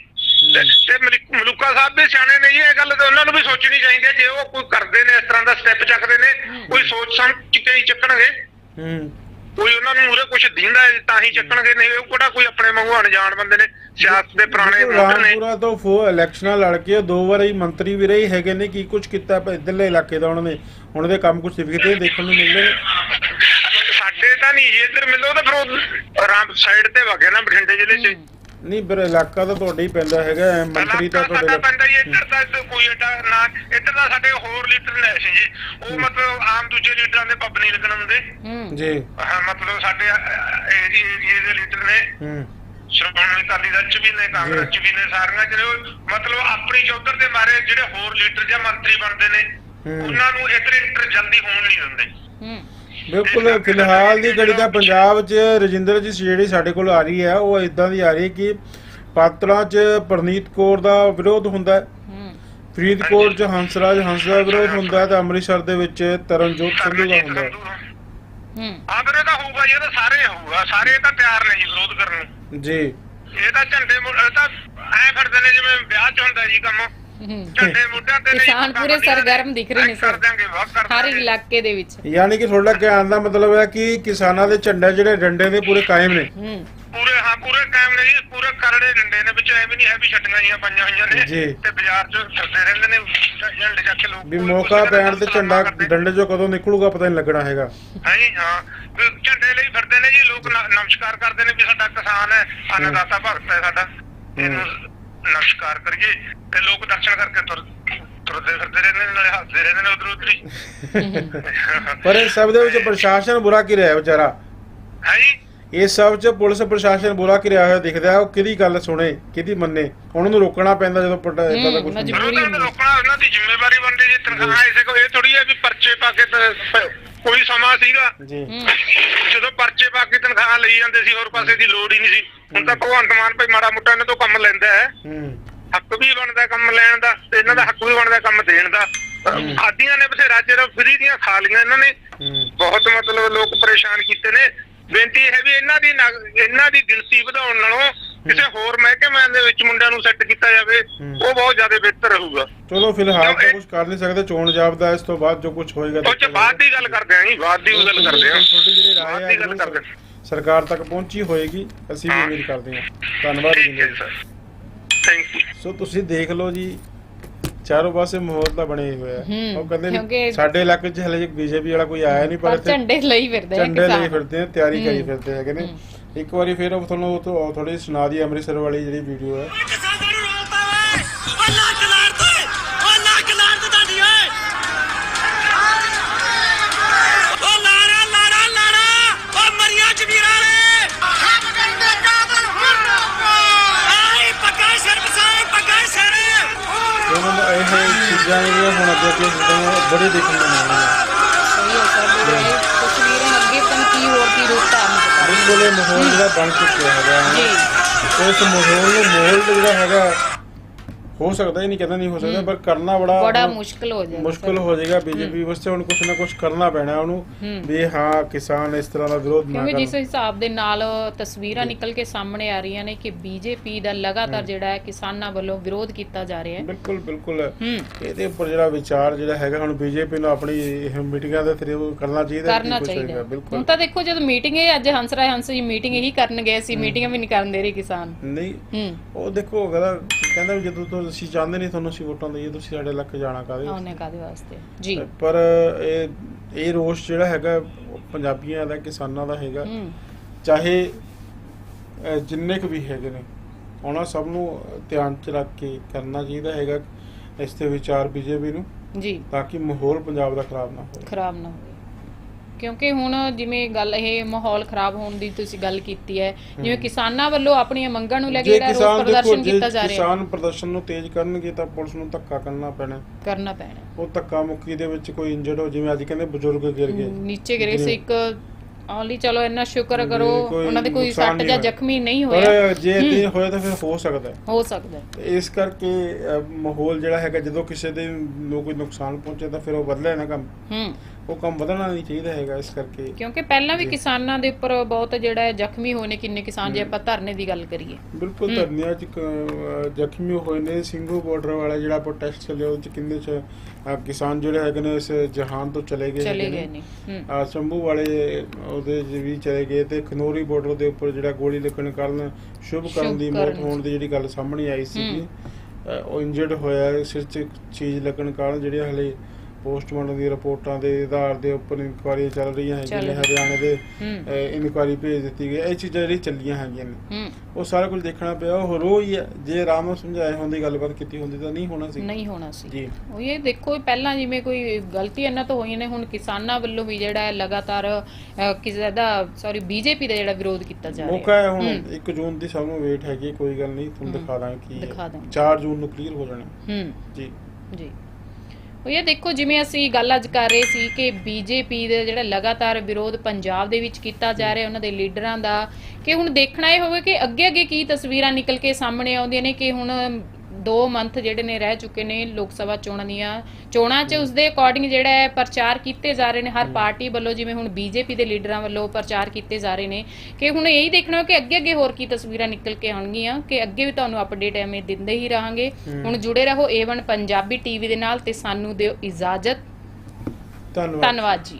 ਤੇ- ਮਲਿਕ- ਸਾਹਿਬ ਵੀ ਸਿਆਣੇ ਨਹੀਂ ਇਹ ਗੱਲ ਤਾਂ ਉਹਨਾਂ ਨੂੰ ਵੀ ਸੋਚਣੀ ਚਾਹੀਦੀ ਹੈ। ਜੇ ਉਹ ਕੋਈ ਕਰਦੇ ਨੇ ਇਸ ਤਰ੍ਹਾਂ ਦਾ ਸਟੈਪ ਚੱਕਦੇ ਨੇ ਕੋਈ ਸੋਚ ਸਮਝ ਕੇ ਹੀ ਚੱਕਣਗੇ। ਹੂੰ। ਕੋਈ ਉਹਨਾਂ ਨੂੰ ਮੂਰੇ ਕੁਝ ਦਿੰਦਾ ਹੈ ਤਾਂ ਹੀ ਚੱਕਣਗੇ। ਨਹੀਂ ਉਹ ਕਿਹੜਾ ਕੋਈ ਆਪਣੇ ਵਾਂਗੂ ਅਣਜਾਣ ਬੰਦੇ ਨੇ? ਸਿਆਸਤ ਦੇ ਪੁਰਾਣੇ ਵੋਟਰ ਨੇ। ਰਾਮਪੁਰਾ ਤੋਂ ਫੋ ਇਲੈਕਸ਼ਨਾਂ ਲੜ ਕੇ ਦੋ ਵਾਰ ਹੀ ਮੰਤਰੀ ਵੀ ਰਹੇ ਹੈਗੇ ਨੇ ਕੀ ਕੁਝ ਕੀਤਾ ਇੱਧਰਲੇ ਇਲਾਕੇ ਦਾ ਉਹਨਾਂ ਨੇ। ਹੁਣ ਦੇ ਕੰਮ ਕੁਝ ਦਿਖਦੇ ਦੇਖਣ ਨੂੰ ਮਿਲ ਰਹੇ ਨੇ। ਸਾਡੇ ਤਾਂ ਨਹੀਂ ਜੀ ਇੱਧਰ ਮਿਲੋ ਤਾਂ ਫਿਰ ਉਹ ਰਾਮ ਸਾਈਡ ਤੇ ਵਗਿਆ ਨਾ ਬਠਿੰਡੇ ਜ਼ਿਲ੍ਹੇ 'ਚ। ਨਹੀਂ ਪਰ ਇਲਾਕਾ ਤਾਂ ਤੁਹਾਡਾ ਹੀ ਪੈਂਦਾ ਹੈਗਾ ਐ ਮੰਤਰੀ ਤਾਂ ਤੁਹਾਡੇ ਦਾ ਪੈਂਦਾ ਜੀ ਇੱਧਰ ਤਾਂ ਇੱਧਰ ਕੋਈ ਏਡਾ ਨਾ ਇੱਧਰ ਤਾਂ ਸਾਡੇ ਹੋਰ ਲੀਡਰ ਨੇ ਸੀ ਜੀ। ਉਹ ਮਤਲਬ ਆਮ ਦੂਜੇ ਲੀਡਰਾਂ ਦੇ ਪੱਬ ਨਹੀਂ ਲੱਗਣ ਹੁੰਦੇ ਹੂੰ। ਜੀ। ਹਾਂ ਮਤਲਬ ਸਾਡੇ ਏਰੀਏ ਦੇ ਲੀਡਰ ਨੇ। ਹੂੰ। ਸ਼੍ਰੋਮਣੀ ਅਕਾਲੀ ਦਲ ਚ ਵੀ ਨੇ ਕਾਂਗਰਸ ਚ ਵੀ ਨੇ ਸਾਰੀਆਂ ਜਿਹੜੇ ਮਤਲਬ ਆਪਣੀ ਚੌਧਰ ਦੇ ਮਾਰੇ ਜਿਹੜੇ ਹੋਰ ਲੀਡਰ ਜਾਂ ਮੰਤਰੀ ਬਣਦੇ ਨੇ। ਉਹਨਾਂ ਨੂੰ ਇੱਧਰ ਇੰਟਰ ਜਲਦੀ ਹੋਣ ਨਹੀਂ ਦਿੰਦੇ। ਹੂੰ। ਬਿਲਕੁਲ ਫਿਲਹਾਲ ਦੀ ਘੜੀ ਤਾਂ ਪੰਜਾਬ 'ਚ ਰਜਿੰਦਰ ਜੀ ਜਿਹੜੀ ਸਾਡੇ ਕੋਲ ਆ ਰਹੀ ਹੈ ਉਹ ਇਦਾਂ ਦੀ ਆ ਰਹੀ ਹੈ ਕਿ ਪਾਤੜਾਂ 'ਚ ਪ੍ਰਨੀਤ ਕੌਰ ਦਾ ਵਿਰੋਧ ਹੁੰਦਾ ਹੈ। ਫਰੀਦਕੋਟ 'ਚ ਹੰਸਰਾਜ ਹੰਸ ਦਾ ਵਿਰੋਧ ਹੁੰਦਾ ਹੈ ਤੇ ਅੰਮ੍ਰਿਤਸਰ ਦੇ ਵਿੱਚ ਤਰਨਜੋਤ ਸੰਧੂ ਦਾ ਹੁੰਦਾ ਹੈ। ਦਾ। ਤਾਂ ਹੋਊਗਾ ਜੀ ਇਹ ਤਾਂ ਸਾਰੇ ਹੋਊਗਾ ਸਾਰੇ ਤਾਂ ਤਿਆਰ ਨੇ ਜੀ ਵਿਰੋਧ ਕਰਨ। ਨੂੰ ਜੀ। ਇਹ ਤਾਂ ਝੰਡੇ ਮੁ- ਇਹ ਤਾਂ ਐ ਫਿਰਦੇ ਨੇ ਜਿਵੇਂ ਵਿਆਹ ਚ ਹੁੰਦਾ ਜੀ ਕੰਮ। ਝੰਡੇ ਮੁੱਢਿਆਂ ਤੇ ਨੇ ਜੀ, ਕਿਸਾਨ ਪੂਰੇ ਸਰਗਰਮ ਦਿਖ ਰਹੇ ਨੇ ਸਰ। ਹਰ। ਇਲਾਕੇ ਦੇ ਵਿੱਚ। ਯਾਨੀ ਕਿ ਤੁਹਾਡਾ ਕਹਿਣ ਦਾ ਮਤਲਬ ਹੈ ਕਿ ਕਿਸਾਨਾਂ ਦੇ ਝੰਡੇ ਜਿਹੜੇ ਡੰਡੇ ਦੇ ਪੂਰੇ ਕਾਇਮ ਨੇ? ਪੂਰੇ ਹਾਂ ਪੂਰੇ ਕਾਇਮ ਨੇ ਜੀ ਪੂਰੇ ਕਰੜੇ ਡੰਡੇ ਨੇ ਵਿੱਚ ਐਵੇਂ ਨਹੀਂ ਹੈ ਵੀ ਛਟੀਆਂ ਜੀਆਂ ਪਾਈਆਂ ਹੋਈਆਂ ਨੇ। ਜੀ। ਤੇ ਬਾਜ਼ਾਰ ਚ ਫਿਰਦੇ ਰਹਿੰਦੇ ਨੇ ਝੰਡੇ ਚੱਕ ਕੇ ਲੋਕ ਵੀ ਮੌਕਾ ਪੈਣ ਤੇ ਝੰਡਾ। ਡੰਡੇ 'ਚੋਂ ਕਦੋਂ ਨਿਕਲੂਗਾ ਪਤਾ ਨਹੀਂ ਲੱਗਣਾ ਹੈਗਾ। ਹਾਂ ਜੀ ਹਾਂ। ਵੀ ਝੰਡੇ ਲਈ ਫਿਰਦੇ ਨੇ ਜੀ ਲੋਕ ਨਮਸਕਾਰ ਕਰਦੇ ਨੇ ਵੀ ਸਾਡਾ ਕਿਸਾਨ ਹੈ ਅੰਨਦਾਤਾ ਭਗਤ ਹੈ ਸਾਡਾ। ਇਹਨੂੰ ਨਮਸਕਾਰ ਕਰੀਏ ਤੇ ਲੋਕ ਦਰਸ਼ਨ ਕਰਕੇ ਤੁਰ ਤੁਰਦੇ ਫਿਰਦੇ ਰਹਿੰਦੇ ਨੇ ਨਾਲੇ ਹੱਸਦੇ ਰਹਿੰਦੇ ਨੇ ਉਧਰ ਉਧਰ ਹੀ। <laughs> ਪਰ ਇਹ ਸਭ ਦੇ ਵਿੱਚ ਪ੍ਰਸ਼ਾਸਨ ਬੁਰਾ ਕੀ ਰਿਹਾ ਵਿਚਾਰਾ? ਹੈ ਜੀ? ਇਸ ਸਭ 'ਚ ਪੁਲਿਸ ਪ੍ਰਸ਼ਾਸਨ ਬੁਰਾ ਕੀ ਰਿਹਾ ਹੋਇਆ ਦਿਖਦਾ ਹੈ? ਉਹ ਕਿਹਦੀ ਗੱਲ ਸੁਣੇ ਕਿਹਦੀ ਮੰਨੇ? ਉਹਨਾਂ ਨੂੰ ਰੋਕਣਾ ਪੈਂਦਾ ਜਦੋਂ ਪਟਾ ਇਦਾਂ ਦਾ ਕੁਝ ਲੋਕਾਂ ਉਹਨਾਂ ਦੀ ਜ਼ਿੰਮੇਵਾਰੀ ਬਣਦੀ ਜੀ ਤਨਖਾਹ ਇਸੇ ਕੋ ਇਹ ਥੋੜੀ ਹੈ ਵੀ ਪਰਚੇ ਪਾ ਕੇ ਕੋਈ ਸਮਾਂ ਸੀਗਾ। ਜੀ। ਜਦੋਂ ਪਰਚੇ ਪਾ ਕੇ ਤਨਖਾਹ ਲਈ ਜਾਂਦੇ ਸੀ ਹੋਰ ਪਾਸੇ ਦੀ ਲੋੜ ਹੀ ਨਹੀਂ ਸੀ। ਹੁਣ ਤਾਂ ਭਗਵੰਤ ਮਾਨ ਭਾਈ ਮਾੜਾ ਮੋਟਾ ਇਹਨਾਂ ਤੋਂ ਕੰਮ ਲੈਂਦਾ ਹੈ। ਹੂੰ। ਹੱਕ ਵੀ ਬਣਦਾ ਕੰਮ ਲੈਣ ਦਾ ਤੇ ਇਹਨਾਂ ਦਾ ਹੱਕ ਵੀ ਬਣਦਾ ਕੰਮ ਦੇਣ ਦਾ। ਖਾਦੀਆਂ ਨੇ ਬਥੇਰਾ ਚਿਰ ਫਰੀ ਦੀਆਂ ਖਾ ਲਈਆਂ ਇਹਨਾਂ ਨੇ। ਬਹੁਤ ਮਤਲਬ ਲੋਕ ਪਰੇਸ਼ਾਨ ਕੀਤੇ ਨੇ। ਬੇਨਤੀ ਇਹ ਹੈ ਵੀ ਇਹਨਾਂ ਦੀ ਇਹਨਾਂ ਦੀ ਗਿਣਤੀ ਵਧਾਉਣ ਨਾਲੋਂ ਕਿਸੇ ਹੋਰ ਮਹਿਕਮਿਆਂ ਦੇ ਵਿੱਚ ਮੁੰਡਿਆਂ ਨੂੰ ਸੈੱਟ ਕੀਤਾ ਜਾਵੇ। ਉਹ ਬਹੁਤ ਜ਼ਿਆਦਾ ਬਿਹਤਰ ਰਹੂਗਾ। ਚਲੋ ਫਿਲਹਾਲ ਤਾਂ ਕੁਝ ਕਰ ਨਹੀਂ ਸਕਦੇ ਚੋਣ ਜਾਬਤਾ ਇਸ ਤੋਂ ਬਾਅਦ ਜੋ ਕੁਝ ਹੋਏਗਾ ਉਹ ਚ ਬਾਅਦ ਦੀ ਗੱਲ ਕਰਦੇ ਆਂ ਜੀ ਬਾਅਦ ਦੀ ਗੱਲ ਕਰਦੇ ਆਂ ਤੁਹਾਡੀ ਜਿਹੜੀ ਬਾਅਦ ਰਾਏ ਦੀ ਹੈ ਗੱਲ ਕਰਦੇ ਆਂ। ਸਰਕਾਰ ਤੱਕ ਪਹੁੰਚੀ ਹੋਏਗੀ ਅਸੀਂ ਵੀ ਉਮੀਦ ਕਰਦੇ ਹਾਂ। ਧੰਨਵਾਦ ਜੀ ਸਰ। ਥੈਂਕ ਯੂ ਸੋ ਤੁਸੀਂ ਦੇਖ ਲਓ ਜੀ ਚਾਰੋਂ ਪਾਸੇ ਮਾਹੌਲ ਤਾਂ ਬਣੇ ਹੋਏ ਆ ਹੂੰ, ਉਹ ਕਹਿੰਦੇ ਸਾਡੇ ਇਲਾਕੇ 'ਚ ਹਲੇ ਬੀਜੇਪੀ ਵਾਲਾ ਕੋਈ ਆਇਆ ਨਹੀਂ ਪਰ ਝੰਡੇ ਲਈ ਫਿਰਦੇ ਆ ਝੰਡੇ ਲਈ ਫਿਰਦੇ ਆ ਤਿਆਰੀ ਕਰੀ। ਫਿਰਦੇ ਹੈਗੇ ਨੇ। ਇੱਕ ਵਾਰੀ ਫਿਰ ਉਹ ਤੁਹਾਨੂੰ ਉਹ ਥੋੜੀ ਸੁਣਾ ਦੀ ਅੰਮ੍ਰਿਤਸਰ ਵਾਲੀ ਜਿਹੜੀ ਵੀਡੀਓ ਹੈ। ਕਿਸਾਨਾਂ ਨੂੰ ਰੋਲਦਾ ਓਏ। ਓ ਲੱਕ ਲਾੜ ਤੇ ਓ ਇਹ ਮਾਹੌਲ ਜਿਹੜਾ ਬਣ ਚੁੱਕਿਆ ਹੈਗਾ। ਜੀ। ਉਸ ਮਾਹੌਲ ਨੂੰ ਮਾਹੌਲ ਜਿਹੜਾ ਹੈਗਾ ਹੋ ਸਕਦਾ ਹੀ ਨਹੀਂ ਕਹਿੰਦਾ ਨਹੀਂ ਹੋ ਸਕਦਾ ਪਰ ਕਰਨਾ ਬੜਾ ਬੜਾ ਮੁਸ਼ਕਲ ਹੋ ਜਾਏਗਾ। ਮੁਸ਼ਕਲ ਹੋ ਜਾਏਗਾ ਬੀਜੇਪੀ ਵਾਸਤੇ ਹੁਣ ਕੁਝ ਨਾ ਕੁਝ ਕਰਨਾ ਪੈਣਾ ਉਹਨੂੰ ਹੂੰ। ਵੀ ਹਾਂ ਕਿਸਾਨ ਇਸ ਤਰ੍ਹਾਂ ਦਾ ਵਿਰੋਧ ਨਾ ਕਿਉਂਕਿ ਜਿਸ ਕਰਨ। ਹਿਸਾਬ ਦੇ ਨਾਲ ਤਸਵੀਰਾਂ ਨਿਕਲ ਕੇ ਸਾਹਮਣੇ ਆ ਰਹੀਆਂ ਨੇ ਕਿ ਬੀਜੇਪੀ ਦਾ ਲਗਾਤਾਰ ਜਿਹੜਾ ਹੈ ਕਿਸਾਨਾਂ ਵੱਲੋਂ ਵਿਰੋਧ ਕੀਤਾ ਜਾ ਰਿਹਾ ਹੈ। ਬਿਲਕੁਲ ਬਿਲਕੁਲ। ਹੂੰ। ਇਹਦੇ ਉੱਪਰ ਜਿਹੜਾ ਵਿਚਾਰ ਜਿਹੜਾ ਹੈਗਾ ਹੁਣ ਬੀਜੇਪੀ ਨੂੰ ਆਪਣੀ ਇਹ ਮੀਟਿੰਗਾਂ ਦੇ ਥਰੂ ਕਰਨਾ ਚਾਹੀਦਾ ਕਰਨਾ ਕੁਛ ਚਾਹੀਦਾ। ਹੈ। ਬਿਲਕੁਲ। ਹੁਣ ਤਾਂ ਦੇਖੋ ਜਦ ਮੀਟਿੰਗ ਹੈ ਅੱਜ ਹੰਸਰਾਜ ਹੰਸ ਜੀ ਮੀਟਿੰਗ ਇਹੀ ਕਰਨ ਗਏ ਸੀ ਮੀਟਿੰਗਾਂ ਵੀ ਨਹੀਂ ਕਰਨ ਦੇ ਰਹੇ ਕਿਸਾਨ। ਨਹੀਂ। ਹੂੰ। ਉਹ ਦੇਖੋ ਕਹਿੰਦਾ ਜਦੋਂ ਤੋਂ ਅਸੀਂ ਚਾਹੁੰਦੇ ਨਹੀਂ ਤੁਹਾਨੂੰ ਅਸੀਂ ਵੋਟਾਂ ਦਈਏ ਤੁਸੀਂ ਸਾਡੇ ਇਲਾਕੇ ਜਾਣਾ ਵਾਸਤੇ? ਆਉਣੇ ਕਾਦੇ ਵਾਸਤੇ? ਜੀ। ਪਰ ਇਹ ਇਹ ਰੋਸ਼ ਜਿਹੜਾ ਹੈਗਾ ਪੰਜਾਬੀਆਂ ਦਾ ਕਿਸਾਨਾਂ ਦਾ ਹੈਗਾ। ਚਾਹੇ ਜਿੰਨੇ ਕੁ ਵੀ ਹੈਗੇ ਨੇ ਉਹਨਾਂ ਸਭ ਨੂੰ ਧਿਆਨ ਚ ਰੱਖ ਕੇ ਕਰਨਾ ਚਾਹੀਦਾ ਹੈਗਾ ਇਸ ਤੇ ਵਿਚਾਰ ਬੀਜੇਪੀ ਨੂੰ। ਜੀ। ਤਾਂ ਕਿ ਮਾਹੌਲ ਪੰਜਾਬ ਦਾ ਖਰਾਬ ਨਾ ਹੋਵੇ। ਖਰਾਬ ਨਾ ਹੋਵੇ। ਕਿਉਂਕਿ ਹੁਣ ਜਿਵੇਂ ਗੱਲ ਇਹ ਮਾਹੌਲ ਖਰਾਬ ਹੋਣ ਦੀ ਤੁਸੀਂ ਗੱਲ ਕੀਤੀ ਹੈ ਜਿਵੇਂ ਕਿਸਾਨਾਂ ਵੱਲੋਂ ਆਪਣੀਆਂ ਮੰਗਾਂ ਨੂੰ ਲੈ ਕੇ ਜਿਹੜਾ ਰੋਸ ਪ੍ਰਦਰਸ਼ਨ ਕੀਤਾ ਜਾ ਰਿਹਾ। ਹੈ ਕਿਸਾਨ ਪ੍ਰਦਰਸ਼ਨ ਨੂੰ ਤੇਜ਼ ਕਰਨਗੇ ਤਾਂ ਪੁਲਿਸ ਨੂੰ ਧੱਕਾ ਕਰਨਾ ਪੈਣਾ। ਕਰਨਾ ਪੈਣਾ। ਉਹ ਧੱਕਾ ਮੁੱਕੀ ਦੇ ਵਿੱਚ ਕੋਈ ਇੰਜਰਡ ਹੋ ਜਿਵੇਂ ਅੱਜ ਕਹਿੰਦੇ ਬਜ਼ੁਰਗ ਗਿਰ ਗਏ। ਨੀਚੇ ਗਿਰੇ ਸੀ ਇੱਕ ਆਲੀ ਚਲੋ ਇੰਨਾ ਸ਼ੁਕਰ ਕਰੋ ਉਹਨਾਂ ਦੇ ਕੋਈ ਸੱਟ ਜਾਂ। ਜ਼ਖਮੀ ਨਹੀਂ ਹੋਇਆ। ਪਰ ਜੇ ਇਹ ਹੋਇਆ ਤਾਂ ਫਿਰ ਹੋ ਸਕਦਾ ਹੈ। ਹੋ ਸਕਦਾ ਇਸ ਕਰਕੇ ਮਾਹੌਲ ਜਿਹੜਾ ਹੈਗਾ ਜਦੋਂ ਕਿਸੇ ਦੇ ਨੂੰ ਕੋਈ ਨੁਕਸਾਨ ਪਹੁੰਚੇ ਤਾਂ ਫਿਰ ਉਹ ਬਦਲੇ ਨਾ ਕੰਮ। ਹੂੰ। ਉਹ ਕੰਮ ਵਧਣਾ ਨਹੀਂ ਚਾਹੀਦਾ ਹੈਗਾ ਇਸ ਕਰਕੇ। ਕਿਉਂਕਿ ਪਹਿਲਾਂ ਵੀ ਕਿਸਾਨਾਂ ਦੇ ਉੱਪਰ ਬਹੁਤ ਜਿਹੜਾ ਹੈ ਜ਼ਖਮੀ ਹੋਏ ਨੇ ਕਿੰਨੇ ਕਿਸਾਨ ਜੇ ਆਪਾਂ ਧਰਨੇ ਦੀ ਗੱਲ ਕਰੀਏ। ਬਿਲਕੁਲ ਧਰਨਿਆਂ ਚ ਜ਼ਖਮੀ ਹੋਏ ਨੇ ਸਿੰਘੂ ਬਾਰਡਰ ਵਾਲਾ ਜਿਹੜਾ ਪ੍ਰੋਟੈਸਟ ਚੱਲਿਆ ਉਹ ਚ ਕਿੰਨੇ ਚ ਕਿਸਾਨ ਜਿਹੜੇ ਹੈਗੇ ਨੇ ਇਸ ਜਹਾਨ ਤੋਂ ਚਲੇ ਗਏ ਚਲੇ ਗਏ ਨੇ ਆ ਸ਼ੰਭੂ ਵਾਲੇ ਉਹਦੇ ਵੀ ਚਲੇ ਗਏ ਤੇ ਖਨੋਰੀ ਬਾਰਡਰ ਦੇ ਉੱਪਰ ਜਿਹੜਾ ਗੋਲੀ ਲੱਗਣ ਕਾਰਨ ਸ਼ੁਭ ਕਰਨ ਦੀ ਮੌਤ। ਹੋਣ ਦੀ ਜਿਹੜੀ ਗੱਲ ਸਾਹਮਣੇ ਆਈ ਸੀ ਉਹ ਇੰਜਰਡ ਹੋਇਆ ਸਿਰ 'ਚ ਚੀਜ਼ ਲੱਗਣ ਕਾਰਨ ਜਿਹੜੇ ਹਲੇ ਪੋਸਟਮਾਰਟਮ ਦੀ ਰਿਪੋਰਟਾਂ ਦੇ ਆਧਾਰ ਦੇ ਉੱਪਰ ਇਨਕੁਆਰੀ ਚੱਲ ਰਹੀਆਂ ਹੈਗੀਆਂ ਨੇ। ਹਰਿਆਣੇ ਦੇ ਇਨਕੁਆਰੀ ਭੇਜ ਦਿੱਤੀ ਗਈ ਇਹ ਚੀਜ਼ਾਂ ਜਿਹੜੀ ਚੱਲੀਆਂ ਹੈਗੀਆਂ ਨੇ। ਉਹ ਸਾਰਾ ਕੁਝ ਦੇਖਣਾ ਪਿਆ। ਉਹ ਰੋ ਹੀ ਜੇ ਆਰਾਮ ਨਾਲ ਸਮਝਾਏ ਹੁੰਦੀ ਗੱਲਬਾਤ ਕੀਤੀ ਹੁੰਦੀ ਤਾਂ ਨਹੀਂ ਹੋਣਾ ਸੀ। ਨਹੀਂ ਹੋਣਾ ਸੀ। ਜੀ। ਉਹ ਇਹ ਦੇਖੋ ਪਹਿਲਾਂ ਜਿਵੇਂ ਕੋਈ ਗਲਤੀ ਇਹਨਾਂ ਤੋਂ ਹੋਈਆਂ ਨੇ ਹੁਣ ਕਿਸਾਨਾਂ ਵੱਲੋਂ ਵੀ ਜਿਹੜਾ ਹੈ ਲਗਾਤਾਰ ਕਿਸੇ ਦਾ ਸੌਰੀ ਬੀਜੇਪੀ ਦਾ ਜਿਹੜਾ ਵਿਰੋਧ ਕੀਤਾ ਜਾ ਰਿਹਾ ਮੌਕਾ ਹੈ ਹੁਣ। ਹੂੰ। 1 ਜੂਨ ਦੀ ਸਭ ਨੂੰ ਵੇਟ ਹੈਗੀ ਕੋਈ ਗੱਲ ਨਹੀਂ ਤੁਹਾਨੂੰ ਦਿਖਾ ਦਾਂਗੇ ਕੀ ਦਿਖਾ ਦਾਂਗੇ। 4 ਜੂਨ ਨੂੰ ਕਲੀਅਰ ਹੋ ਜਾਣਾ। ਹੂੰ। ਜੀ। ਜੀ। ਉਹ ਇਹ ਦੇਖੋ, ਜਿਵੇਂ ਅਸੀਂ ਗੱਲ ਅੱਜ ਕਰ ਰਹੇ ਸੀ ਕਿ ਬੀਜੇਪੀ ਦਾ ਜਿਹੜਾ ਲਗਾਤਾਰ ਵਿਰੋਧ ਪੰਜਾਬ ਦੇ ਵਿੱਚ ਕੀਤਾ ਜਾ ਰਿਹਾ, ਉਹਨਾਂ ਦੇ ਲੀਡਰਾਂ ਦਾ, ਕਿ ਹੁਣ ਦੇਖਣਾ ਇਹ ਹੋਵੇ ਕਿ ਅੱਗੇ ਅੱਗੇ ਕੀ ਤਸਵੀਰਾਂ ਨਿਕਲ ਕੇ ਸਾਹਮਣੇ ਆਉਂਦੀਆਂ ਨੇ, ਕਿ ਹੁਣ 2 ਮੰਥ ਜਿਹੜੇ ਨੇ ਰਹਿ ਚੁੱਕੇ ਨੇ ਲੋਕ ਸਭਾ ਚੋਣਾਂ ਦੀਆਂ। ਚੋਣਾਂ 'ਚ ਉਸ ਦੇ ਅਕੋਰਡਿੰਗ ਜਿਹੜਾ ਹੈ ਪ੍ਰਚਾਰ ਕੀਤੇ ਜਾ ਰਹੇ ਨੇ। ਹਰ ਪਾਰਟੀ ਵੱਲੋਂ ਜਿਵੇਂ ਹੁਣ ਬੀਜੇਪੀ ਦੇ ਲੀਡਰਾਂ ਵੱਲੋਂ ਪ੍ਰਚਾਰ ਕੀਤੇ ਜਾ ਰਹੇ ਨੇ ਕਿ ਹੁਣ ਇਹੀ ਦੇਖਣਾ ਕਿ ਅੱਗੇ ਅੱਗੇ ਹੋਰ ਕੀ ਤਸਵੀਰਾਂ ਨਿਕਲ ਕੇ ਆਉਣਗੀਆਂ ਕਿ ਅੱਗੇ ਵੀ ਤੁਹਾਨੂੰ ਅਪਡੇਟ ਐਵੇਂ ਦਿੰਦੇ ਹੀ ਰਹਾਂਗੇ। ਹੁਣ ਜੁੜੇ ਰਹੋ A1 ਪੰਜਾਬੀ ਟੀਵੀ ਦੇ ਨਾਲ ਤੇ ਸਾਨੂੰ ਦਿਓ ਇਜਾਜ਼ਤ। ਧੰਨਵਾਦ। ਧੰਨਵਾਦ ਜੀ।